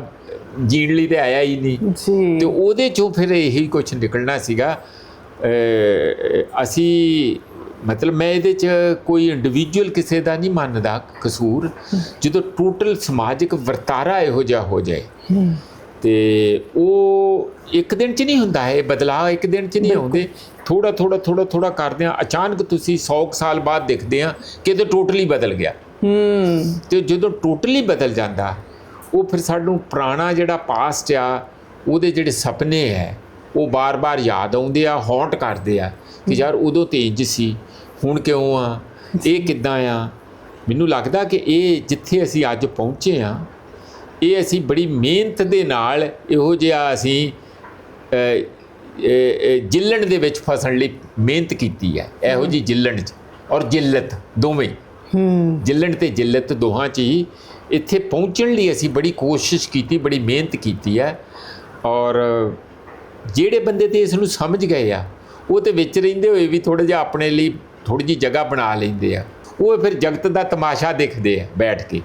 ਜੀਣ ਲਈ ਤੇ ਆਇਆ ਹੀ ਨਹੀਂ। ਜੀ। ਤੇ ਉਹਦੇ ਚੋਂ ਫਿਰ ਇਹੀ ਕੁਝ ਨਿਕਲਣਾ ਸੀਗਾ। ਅਸੀਂ ਮਤਲਬ ਮੈਂ ਇਹਦੇ ਚ ਕੋਈ ਇੰਡੀਵਿਜੂਅਲ ਕਿਸੇ ਦਾ ਨਹੀਂ ਮੰਨਦਾ ਕਸੂਰ। ਜਦੋਂ ਟੋਟਲ ਸਮਾਜਿਕ ਵਰਤਾਰਾ ਇਹੋ ਜਿਹਾ ਹੋ ਜਾਏ ਤੇ ਉਹ ਇੱਕ ਦਿਨ ਚ ਨਹੀਂ ਹੁੰਦਾ ਹੈ ਬਦਲਾਅ ਇੱਕ ਦਿਨ ਚ ਨਹੀਂ ਆਉਂਦੇ। ਥੋੜਾ ਥੋੜਾ ਥੋੜਾ ਥੋੜਾ ਕਰਦੇ ਆ ਅਚਾਨਕ ਤੁਸੀਂ 100 ਕੁ ਸਾਲ ਬਾਅਦ ਦੇਖਦੇ ਆ ਕਿ ਇਹ ਟੋਟਲੀ ਬਦਲ ਗਿਆ। ਹੂੰ। ਤੇ ਜਦੋਂ ਟੋਟਲੀ ਬਦਲ ਜਾਂਦਾ ਉਹ ਫਿਰ ਸਾਨੂੰ ਪੁਰਾਣਾ ਜਿਹੜਾ ਪਾਸਟ ਆ ਉਹਦੇ ਜਿਹੜੇ ਸੁਪਨੇ ਹੈ ਉਹ ਬਾਰ-ਬਾਰ ਯਾਦ ਆਉਂਦੇ ਆ ਹੌਂਟ ਕਰਦੇ ਆ ਕਿ ਯਾਰ ਉਦੋਂ ਤੇ ਇੰਜ ਸੀ ਹੁਣ ਕਿਉਂ ਆ ਇਹ ਕਿੱਦਾਂ ਆ? ਮੈਨੂੰ ਲੱਗਦਾ ਕਿ ਇਹ ਜਿੱਥੇ ਅਸੀਂ ਅੱਜ ਪਹੁੰਚੇ ਆ ਇਹ ਅਸੀਂ ਬੜੀ ਮਿਹਨਤ ਦੇ ਨਾਲ ਇਹੋ ਜਿਹਾ ਅਸੀਂ ਜਿੱਲਣ ਦੇ ਵਿੱਚ ਫਸਣ ਲਈ ਮਿਹਨਤ ਕੀਤੀ ਹੈ ਇਹੋ ਜੀ ਜਿੱਲਣ ਚ ਔਰ ਜਿੱਲਤ ਦੋਵੇਂ। ਹੂੰ। ਜਿੱਲਣ ਤੇ ਜਿੱਲਤ ਦੋਹਾਂ ਚ ਹੀ ਇੱਥੇ ਪਹੁੰਚਣ ਲਈ ਅਸੀਂ ਬੜੀ ਕੋਸ਼ਿਸ਼ ਕੀਤੀ ਬੜੀ ਮਿਹਨਤ ਕੀਤੀ ਹੈ। ਔਰ ਜਿਹੜੇ ਬੰਦੇ ਤੇ ਇਸ ਨੂੰ ਸਮਝ ਗਏ ਆ ਉਹ ਤੇ ਵਿੱਚ ਰਹਿੰਦੇ ਹੋਏ ਵੀ ਥੋੜਾ ਜਿਹਾ ਆਪਣੇ ਲਈ ਥੋੜੀ ਜਿਹੀ ਜਗ੍ਹਾ ਬਣਾ ਲੈਂਦੇ ਆ। ਉਹ ਫਿਰ ਜਗਤ ਦਾ ਤਮਾਸ਼ਾ ਦੇਖਦੇ ਆ ਬੈਠ ਕੇ।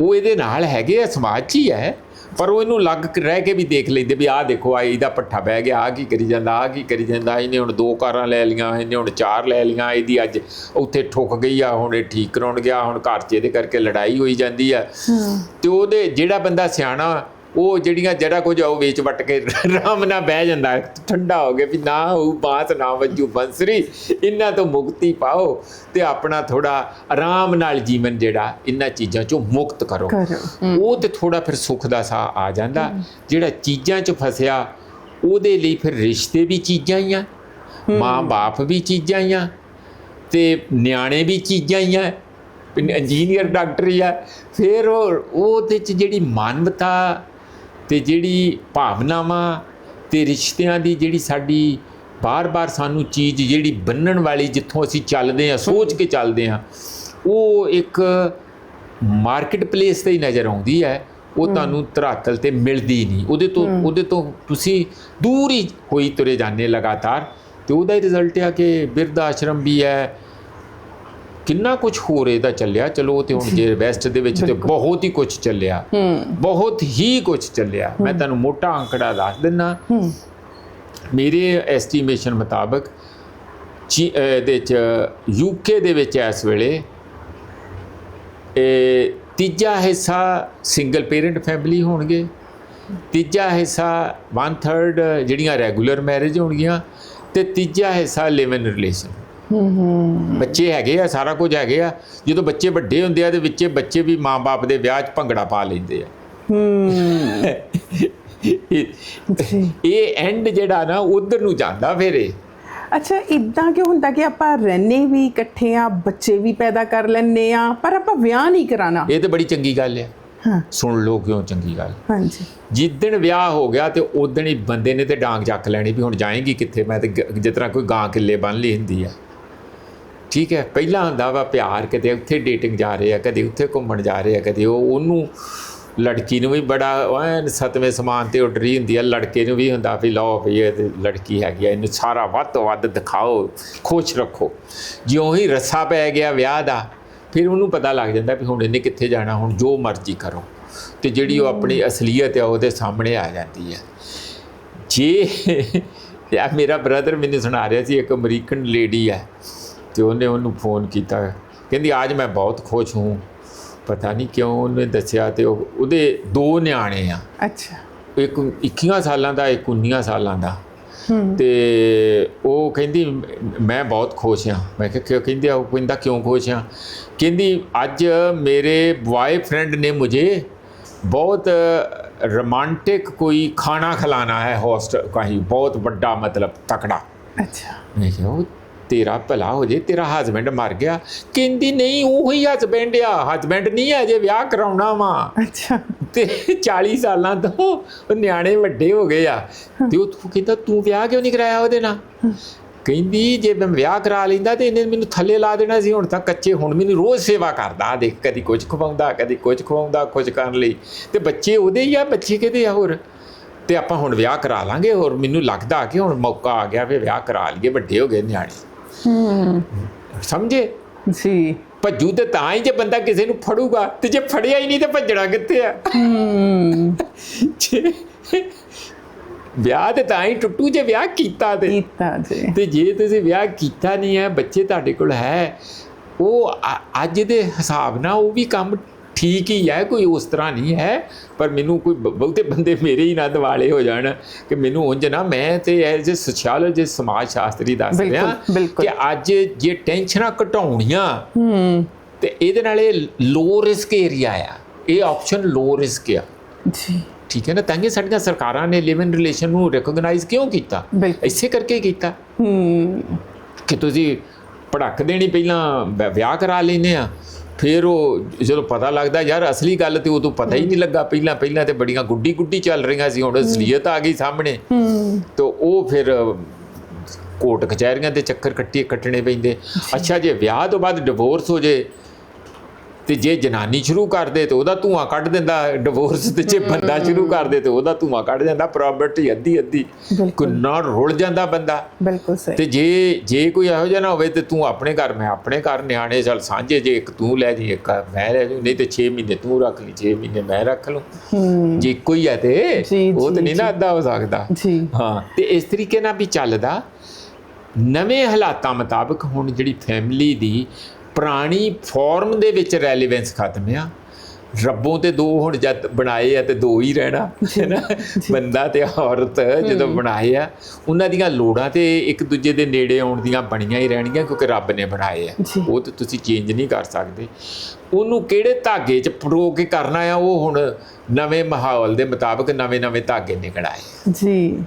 ਉਹ ਇਹਦੇ ਨਾਲ ਹੈਗੇ ਆ ਸਮਾਜ 'ਚ ਹੀ ਹੈ। ਪਰ ਉਹ ਇਹਨੂੰ ਲੱਗ ਕੇ ਰਹਿ ਕੇ ਵੀ ਦੇਖ ਲੈਂਦੇ ਵੀ ਆਹ ਦੇਖੋ ਆ ਇਹਦਾ ਪੱਠਾ ਬਹਿ ਗਿਆ ਆ ਕੀ ਕਰੀ ਜਾਂਦਾ ਆ ਕੀ ਕਰੀ ਜਾਂਦਾ ਇਹਨੇ ਹੁਣ ਦੋ ਕਾਰਾਂ ਲੈ ਲੀਆਂ ਇਹਨੇ ਹੁਣ ਚਾਰ ਲੈ ਲੀਆਂ ਇਹਦੀ ਅੱਜ ਉੱਥੇ ਠੁੱਕ ਗਈ ਆ ਹੁਣ ਇਹ ਠੀਕ ਕਰਾਉਣ ਗਿਆ ਹੁਣ ਘਰ 'ਚ ਇਹਦੇ ਕਰਕੇ ਲੜਾਈ ਹੋਈ ਜਾਂਦੀ ਆ। ਤੇ ਉਹਦੇ ਜਿਹੜਾ ਬੰਦਾ ਸਿਆਣਾ ਉਹ ਜਿਹੜੀਆਂ ਜੜਾ ਕੁਝ ਆ ਉਹ ਵੇਚ ਵਟ ਕੇ ਆਰਾਮ ਨਾਲ ਬਹਿ ਜਾਂਦਾ। ਠੰਡਾ ਹੋ ਗਿਆ ਵੀ ਨਾ ਉਹ ਬਾਤ ਨਾ ਵੱਜੂ ਬੰਸਰੀ। ਇਹਨਾਂ ਤੋਂ ਮੁਕਤੀ ਪਾਓ ਤੇ ਆਪਣਾ ਥੋੜਾ ਆਰਾਮ ਨਾਲ ਜੀਵਨ ਜਿਹੜਾ ਇਹਨਾਂ ਚੀਜ਼ਾਂ ਚੋਂ ਮੁਕਤ ਕਰੋ। ਕਰੋ। ਉਹ ਤੇ ਥੋੜਾ ਫਿਰ ਸੁੱਖ ਦਾ ਸਾਹ ਆ ਜਾਂਦਾ। ਜਿਹੜਾ ਚੀਜ਼ਾਂ 'ਚ ਫਸਿਆ ਉਹਦੇ ਲਈ ਫਿਰ ਰਿਸ਼ਤੇ ਵੀ ਚੀਜ਼ਾਂ ਹੀ ਆ ਮਾਂ-ਬਾਪ ਵੀ ਚੀਜ਼ਾਂ ਹੀ ਆ ਤੇ ਨਿਆਣੇ ਵੀ ਚੀਜ਼ਾਂ ਹੀ ਆ ਇੰਜੀਨੀਅਰ ਡਾਕਟਰ ਹੀ ਆ। ਫਿਰ ਉਹ ਉਹਦੇ 'ਚ ਜਿਹੜੀ ਮਾਨਵਤਾ ਤੇ ਜਿਹੜੀ ਭਾਵਨਾਵਾਂ ਤੇ ਰਿਸ਼ਤਿਆਂ ਦੀ ਜਿਹੜੀ ਸਾਡੀ ਬਾਰ-ਬਾਰ ਸਾਨੂੰ ਚੀਜ਼ ਜਿਹੜੀ ਬੰਨਣ ਵਾਲੀ ਜਿੱਥੋਂ ਅਸੀਂ ਚੱਲਦੇ ਆ ਸੋਚ ਕੇ ਚੱਲਦੇ ਆ ਉਹ ਇੱਕ ਮਾਰਕੀਟ ਪਲੇਸ ਤੇ ਹੀ ਨਜ਼ਰ ਆਉਂਦੀ ਹੈ। ਉਹ ਤੁਹਾਨੂੰ ਧਰਾਤਲ ਤੇ ਮਿਲਦੀ ਨਹੀਂ। ਉਹਦੇ ਤੋਂ ਉਹਦੇ ਤੋਂ ਤੁਸੀਂ ਦੂਰ ਹੀ ਹੋਈ ਤੁਰੇ ਜਾਂਦੇ ਲਗਾਤਾਰ। ਤੇ ਉਹਦਾ ਹੀ ਰਿਜ਼ਲਟ ਆ ਕਿ ਬਿਰਧ ਆਸ਼ਰਮ ਵੀ ਹੈ ਕਿੰਨਾ ਕੁਝ ਹੋ ਰਿਹਾ ਦਾ ਚੱਲਿਆ? ਚਲੋ ਤੇ ਹੁਣ ਜੇ ਵੈਸਟ ਦੇ ਵਿੱਚ ਤੇ ਬਹੁਤ ਹੀ ਕੁਝ ਚੱਲਿਆ। ਬਹੁਤ ਹੀ ਕੁਝ ਚੱਲਿਆ। ਮੈਂ ਤੁਹਾਨੂੰ ਮੋਟਾ ਅੰਕੜਾ ਦੱਸ ਦਿੰਨਾ। ਹੂੰ। ਮੇਰੇ ਐਸਟੀਮੇਸ਼ਨ ਮੁਤਾਬਕ ਦੇ ਚ ਯੂਕੇ ਦੇ ਵਿੱਚ ਇਸ ਵੇਲੇ ਇਹ ਤੀਜਾ ਹਿੱਸਾ ਸਿੰਗਲ ਪੇਰੈਂਟ ਫੈਮਿਲੀ ਹੋਣਗੇ। ਤੀਜਾ ਹਿੱਸਾ 1/3 ਜਿਹੜੀਆਂ ਰੈਗੂਲਰ ਮੈਰਿਜ ਹੋਣਗੀਆਂ ਤੇ ਤੀਜਾ ਹਿੱਸਾ ਲਿਵ ਇਨ ਰਿਲੇਸ਼ਨ ਬੱਚੇ ਹੈਗੇ ਆ ਸਾਰਾ ਕੁਝ ਹੈਗੇ ਆ। ਜਦੋਂ ਬੱਚੇ ਵੱਡੇ ਹੁੰਦੇ ਆ ਤੇ ਵਿੱਚੇ ਬੱਚੇ ਵੀ ਮਾਂ-ਬਾਪ ਦੇ ਵਿਆਹ 'ਚ ਭੰਗੜਾ ਪਾ ਲੈਂਦੇ ਆ। ਇਹ ਐਂਡ ਜਿਹੜਾ ਨਾ ਉਧਰ ਨੂੰ ਜਾਂਦਾ ਫਿਰ ਇਹ। ਅੱਛਾ ਇਦਾਂ ਕਿਉਂ ਹੁੰਦਾ ਕਿ ਆਪਾਂ ਰਹਿੰਦੇ ਵੀ ਇਕੱਠੇ ਆ ਬੱਚੇ ਵੀ ਪੈਦਾ ਕਰ ਲੈਂਦੇ ਆ ਪਰ ਆਪਾਂ ਵਿਆਹ ਨਹੀਂ ਕਰਾਣਾ ਇਹ ਤੇ ਬੜੀ ਚੰਗੀ ਗੱਲ ਹੈ ਹਾਂ। ਸੁਣ ਲਓ ਕਿਉਂ ਚੰਗੀ ਗੱਲ। ਹਾਂਜੀ। ਜਿੱਦਣ ਵਿਆਹ ਹੋ ਗਿਆ ਤੇ ਉਦਣ ਹੀ ਬੰਦੇ ਨੇ ਤੇ ਡਾਂਗ ਚੱਕ ਲੈਣੀ ਵੀ ਹੁਣ ਜਾਏਗੀ ਕਿੱਥੇ? ਮੈਂ ਤੇ ਜਿਸ ਤਰ੍ਹਾਂ ਕੋਈ ਗਾਂ ਕਿੱਲੇ ਬੰਨ ਲਈ ਹੁੰਦੀ ਆ। ਠੀਕ ਹੈ ਪਹਿਲਾਂ ਹੁੰਦਾ ਵਾ ਪਿਆਰ ਕਿਤੇ ਉੱਥੇ ਡੇਟਿੰਗ ਜਾ ਰਹੇ ਆ ਕਦੇ ਉੱਥੇ ਘੁੰਮਣ ਜਾ ਰਹੇ ਆ ਕਦੇ ਉਹ ਉਹਨੂੰ ਲੜਕੀ ਨੂੰ ਵੀ ਬੜਾ ਐਨ ਸਤਵੇਂ ਸਮਾਨ ਤੇ ਉੱਡ ਰਹੀ ਹੁੰਦੀ ਆ ਲੜਕੇ ਨੂੰ ਵੀ ਹੁੰਦਾ ਵੀ ਲਓ ਵੀ ਇਹ ਲੜਕੀ ਹੈਗੀ ਆ ਇਹਨੂੰ ਸਾਰਾ ਵੱਧ ਤੋਂ ਵੱਧ ਦਿਖਾਓ ਖੁਸ਼ ਰੱਖੋ। ਜਿਉਂ ਹੀ ਰੱਸਾ ਪੈ ਗਿਆ ਵਿਆਹ ਦਾ ਫਿਰ ਉਹਨੂੰ ਪਤਾ ਲੱਗ ਜਾਂਦਾ ਵੀ ਹੁਣ ਇਹਨੇ ਕਿੱਥੇ ਜਾਣਾ ਹੁਣ ਜੋ ਮਰਜ਼ੀ ਕਰੋ। ਤੇ ਜਿਹੜੀ ਉਹ ਆਪਣੀ ਅਸਲੀਅਤ ਹੈ ਉਹਦੇ ਸਾਹਮਣੇ ਆ ਜਾਂਦੀ ਹੈ ਜੇ ਮੇਰਾ ਬ੍ਰਦਰ ਮੈਨੂੰ ਸੁਣਾ ਰਿਹਾ ਸੀ ਇੱਕ ਅਮਰੀਕਨ ਲੇਡੀ ਹੈ ਤੇ ਉਹਨੇ ਉਹਨੂੰ ਫੋਨ ਕੀਤਾ। ਕਹਿੰਦੀ ਅੱਜ ਮੈਂ ਬਹੁਤ ਖੁਸ਼ ਹੂੰ। ਪਤਾ ਨਹੀਂ ਕਿਉਂ ਉਹਨੇ ਦੱਸਿਆ ਤੇ ਉਹ ਉਹਦੇ ਦੋ ਨਿਆਣੇ ਆ। ਅੱਛਾ। ਇੱਕ 21 ਸਾਲਾਂ ਦਾ ਇੱਕ 19 ਸਾਲਾਂ ਦਾ। ਤੇ ਉਹ ਕਹਿੰਦੀ ਮੈਂ ਬਹੁਤ ਖੁਸ਼ ਹਾਂ ਮੈਂ ਕਿਹਾ ਕਿਉਂ? ਕਹਿੰਦੀ ਆ ਉਹ ਕਹਿੰਦਾ ਕਿਉਂ ਖੁਸ਼ ਹਾਂ ਕਹਿੰਦੀ ਅੱਜ ਮੇਰੇ ਬॉयਫ੍ਰੈਂਡ ਨੇ ਮੁਝੇ ਬਹੁਤ ਰੋਮਾਂਟਿਕ ਕੋਈ ਖਾਣਾ ਖਿਲਾਣਾ ਹੈ ਹੋਸਟ ਕਹੀਂ ਬਹੁਤ ਵੱਡਾ ਮਤਲਬ ਤਕੜਾ। ਅੱਛਾ। ਮੈਂ ਕਿਹਾ ਉਹ ਤੇਰਾ ਭਲਾ ਹੋ ਜੇ ਤੇਰਾ ਹਸਬੈਂਡ ਮਰ ਗਿਆ। ਕਹਿੰਦੀ ਨਹੀਂ ਉਹ ਹੀ ਹਸਬੈਂਡ ਆ। ਹਸਬੈਂਡ ਨਹੀਂ ਹੈ ਜੇ ਵਿਆਹ ਕਰਾਉਣਾ ਵਾ। ਅੱਛਾ। ਤੇ 40 ਸਾਲਾਂ ਤੋਂ ਉਹ ਨਿਆਣੇ ਵੱਡੇ ਹੋ ਗਏ ਆ। ਤੇ ਉਹ ਤੂੰ ਕਹਿੰਦਾ ਤੂੰ ਵਿਆਹ ਕਿਉਂ ਨਹੀਂ ਕਰਾਇਆ ਉਹਦੇ ਨਾਲ? ਕਹਿੰਦੀ ਜੇ ਮੈਂ ਵਿਆਹ ਕਰਾ ਲੈਂਦਾ ਤੇ ਇਹਨੇ ਮੈਨੂੰ ਥੱਲੇ ਲਾ ਦੇਣਾ ਸੀ ਹੁਣ ਤਾਂ ਕੱਚੇ ਹੁਣ ਮੈਨੂੰ ਰੋਜ਼ ਸੇਵਾ ਕਰਦਾ ਦੇਖ ਕਦੀ ਕੁਝ ਖਵਾਉਂਦਾ ਕਦੀ ਕੁਝ ਖਵਾਉਂਦਾ ਕੁਝ ਕਰਨ ਲਈ। ਤੇ ਬੱਚੇ ਉਹਦੇ ਹੀ ਆ ਬੱਚੇ ਕਿਹਦੇ ਆ ਹੋਰ? ਤੇ ਆਪਾਂ ਹੁਣ ਵਿਆਹ ਕਰਾ ਲਾਂਗੇ ਹੋਰ ਮੈਨੂੰ ਲੱਗਦਾ ਕਿ ਹੁਣ ਮੌਕਾ ਆ ਗਿਆ ਵੀ ਵਿਆਹ ਕਰਾ ਲਈਏ ਵੱਡੇ ਹੋ ਗਏ ਨਿਆਣੇ। ਹੂੰ। ਸਮਝੇ? ਜੀ। ਭੱਜੂ ਤੇ ਤਾਂ ਹੀ ਜੇ ਬੰਦਾ ਕਿਸੇ ਨੂੰ ਫੜੂਗਾ ਤੇ ਜੇ ਫੜਿਆ ਹੀ ਨਹੀਂ ਤੇ ਭੱਜਣਾ ਕਿੱਥੇ ਆ? ਹੂੰ ਵਿਆਹ ਤੇ ਤਾਂ ਹੀ ਟੁੱਟੂ ਜੇ ਵਿਆਹ ਕੀਤਾ ਤੇ। ਕੀਤਾ ਜੀ। ਤੇ ਜੇ ਤੁਸੀਂ ਵਿਆਹ ਕੀਤਾ ਨਹੀਂ ਹੈ ਬੱਚੇ ਤੁਹਾਡੇ ਕੋਲ ਹੈ ਉਹ ਅੱਜ ਦੇ ਹਿਸਾਬ ਨਾਲ ਉਹ ਵੀ ਕੰਮ ਠੀਕ ਹੀ ਹੈ ਕੋਈ ਉਸ ਤਰ੍ਹਾਂ ਨਹੀਂ ਹੈ ਪਰ ਮੈਨੂੰ ਕੋਈ ਬਹੁਤੇ ਬੰਦੇ ਮੇਰੇ ਹੀ ਨਾ ਦਿਵਾਲੇ ਹੋ ਜਾਣ ਕਿ ਮੈਨੂੰ ਉਂਝ ਨਾ ਮੈਂ ਤੇ ਐਜ਼ ਅ ਸੋਸ਼ੀਓਲੋਜਿਸਟ ਸਮਾਜ ਸ਼ਾਸਤਰੀ ਦੱਸ ਰਿਹਾ। ਕਿ ਅੱਜ ਜੇ ਟੈਨਸ਼ਨਾਂ ਘਟਾਉਣੀਆਂ ਹੂੰ। ਤੇ ਇਹਦੇ ਨਾਲ ਇਹ ਲੋ ਰਿਸਕ ਏਰੀਆ ਆ। ਇਹ ਆਪਸ਼ਨ ਲੋ ਰਿਸਕ ਆ। ਜੀ। ਠੀਕ ਹੈ ਨਾ? ਤਾਂ ਕਿ ਸਾਡੀਆਂ ਸਰਕਾਰਾਂ ਨੇ ਲਿਵ ਇਨ ਰਿਲੇਸ਼ਨ ਨੂੰ ਰੈਕਗਨਾਈਜ਼ ਕਿਉਂ ਕੀਤਾ? ਇਸੇ ਕਰਕੇ ਕੀਤਾ। ਹੂੰ। ਕਿ ਤੁਸੀਂ ਪੜਕ ਦੇਣੀ ਪਹਿਲਾਂ ਵਿਆਹ ਕਰਾ ਲੈਨੇ ਆ। ਫਿਰ ਉਹ ਜਦੋਂ ਪਤਾ ਲੱਗਦਾ ਯਾਰ ਅਸਲੀ ਗੱਲ ਤੇ ਉਦੋਂ ਪਤਾ ਹੀ ਨਹੀਂ ਲੱਗਾ। ਪਹਿਲਾਂ ਪਹਿਲਾਂ ਤੇ ਬੜੀਆਂ ਗੁੱਡੀ ਗੁੱਡੀ ਚੱਲ ਰਹੀਆਂ ਸੀ ਹੁਣ ਅਸਲੀਅਤ ਆ ਗਈ ਸਾਹਮਣੇ। ਤੇ ਉਹ ਫਿਰ ਕੋਰਟ ਕਚਹਿਰੀਆਂ ਦੇ ਚੱਕਰ ਕੱਟੀ ਕੱਟਣੇ ਪੈਂਦੇ। ਅੱਛਾ। ਜੇ ਵਿਆਹ ਤੋਂ ਬਾਅਦ ਡਿਵੋਰਸ ਹੋ ਜੇ ਤੇ ਜੇ ਜਨਾਨੀ ਸ਼ੁਰੂ ਕਰ ਦੇ ਤੇ ਉਹਦਾ ਧੂਆਂ ਕੱਢ ਦਿੰਦਾ ਡਿਵੋਰਸ ਤੇ ਜੇ ਬੰਦਾ ਸ਼ੁਰੂ ਕਰ ਦੇ ਤੇ ਉਹਦਾ ਧੂਆਂ ਕੱਢ ਜਾਂਦਾ ਪ੍ਰਾਪਰਟੀ ਅੱਧੀ ਅੱਧੀ। ਬਿਲਕੁਲ। ਕਿੰਨਾ ਰੁਲ ਜਾਂਦਾ ਬੰਦਾ। ਬਿਲਕੁਲ ਸਹੀ। ਤੇ ਜੇ ਜੇ ਕੋਈ ਇਹੋ ਜਿਹਾ ਨਾ ਹੋਵੇ ਤੇ ਤੂੰ ਆਪਣੇ ਘਰ ਮੈਂ ਆਪਣੇ ਘਰ ਨਿਆਣੇ ਚੱਲ ਸਾਂਝੇ ਜੇ ਇੱਕ ਤੂੰ ਲੈ ਜੀ ਇੱਕ ਮੈਂ ਲੈ ਜੂ ਨਹੀਂ ਤੇ 6 ਮਹੀਨੇ ਤੂੰ ਰੱਖ ਲਈ 6 ਮਹੀਨੇ ਮੈਂ ਰੱਖ ਲੂੰ ਜੇ ਇੱਕੋ ਹੀ ਤੇ ਉਹ ਤੇ ਨਹੀਂ ਨਾ ਅੱਧਾ ਹੋ ਸਕਦਾ। ਜੀ। ਹਾਂ ਤੇ ਇਸ ਤਰੀਕੇ ਨਾਲ ਵੀ ਚੱਲਦਾ ਨਵੇਂ ਹਾਲਾਤਾਂ ਮੁਤਾਬਕ ਹੁਣ ਜਿਹੜੀ ਫੈਮਿਲੀ ਦੀ ਪੁਰਾਣੀ ਫਾਰਮ ਦੇ ਵਿੱਚ ਰੈਲੇਵੈਂਸ ਖਤਮ ਆ। ਰੱਬੋਂ ਤੇ ਦੋ ਹੁਣ ਜਦ ਬਣਾਏ ਆ ਤੇ ਦੋ ਹੀ ਰਹਿਣਾ ਹੈ ਨਾ? ਬੰਦਾ ਤੇ ਔਰਤ ਜਦੋਂ ਬਣਾਏ ਆ ਉਹਨਾਂ ਦੀਆਂ ਲੋੜਾਂ ਤੇ ਇੱਕ ਦੂਜੇ ਦੇ ਨੇੜੇ ਆਉਣ ਦੀਆਂ ਬਣੀਆਂ ਹੀ ਰਹਿਣਗੀਆਂ ਕਿਉਂਕਿ ਰੱਬ ਨੇ ਬਣਾਏ ਆ। ਉਹ ਤੇ ਤੁਸੀਂ ਚੇਂਜ ਨਹੀਂ ਕਰ ਸਕਦੇ। ਉਹਨੂੰ ਕਿਹੜੇ ਧਾਗੇ 'ਚ ਪਰੋ ਕੇ ਕਰਨਾ ਆ ਉਹ ਹੁਣ ਨਵੇਂ ਮਾਹੌਲ ਦੇ ਮੁਤਾਬਕ ਨਵੇਂ-ਨਵੇਂ ਧਾਗੇ ਨਿਕਲ ਆਏ ਜੀ।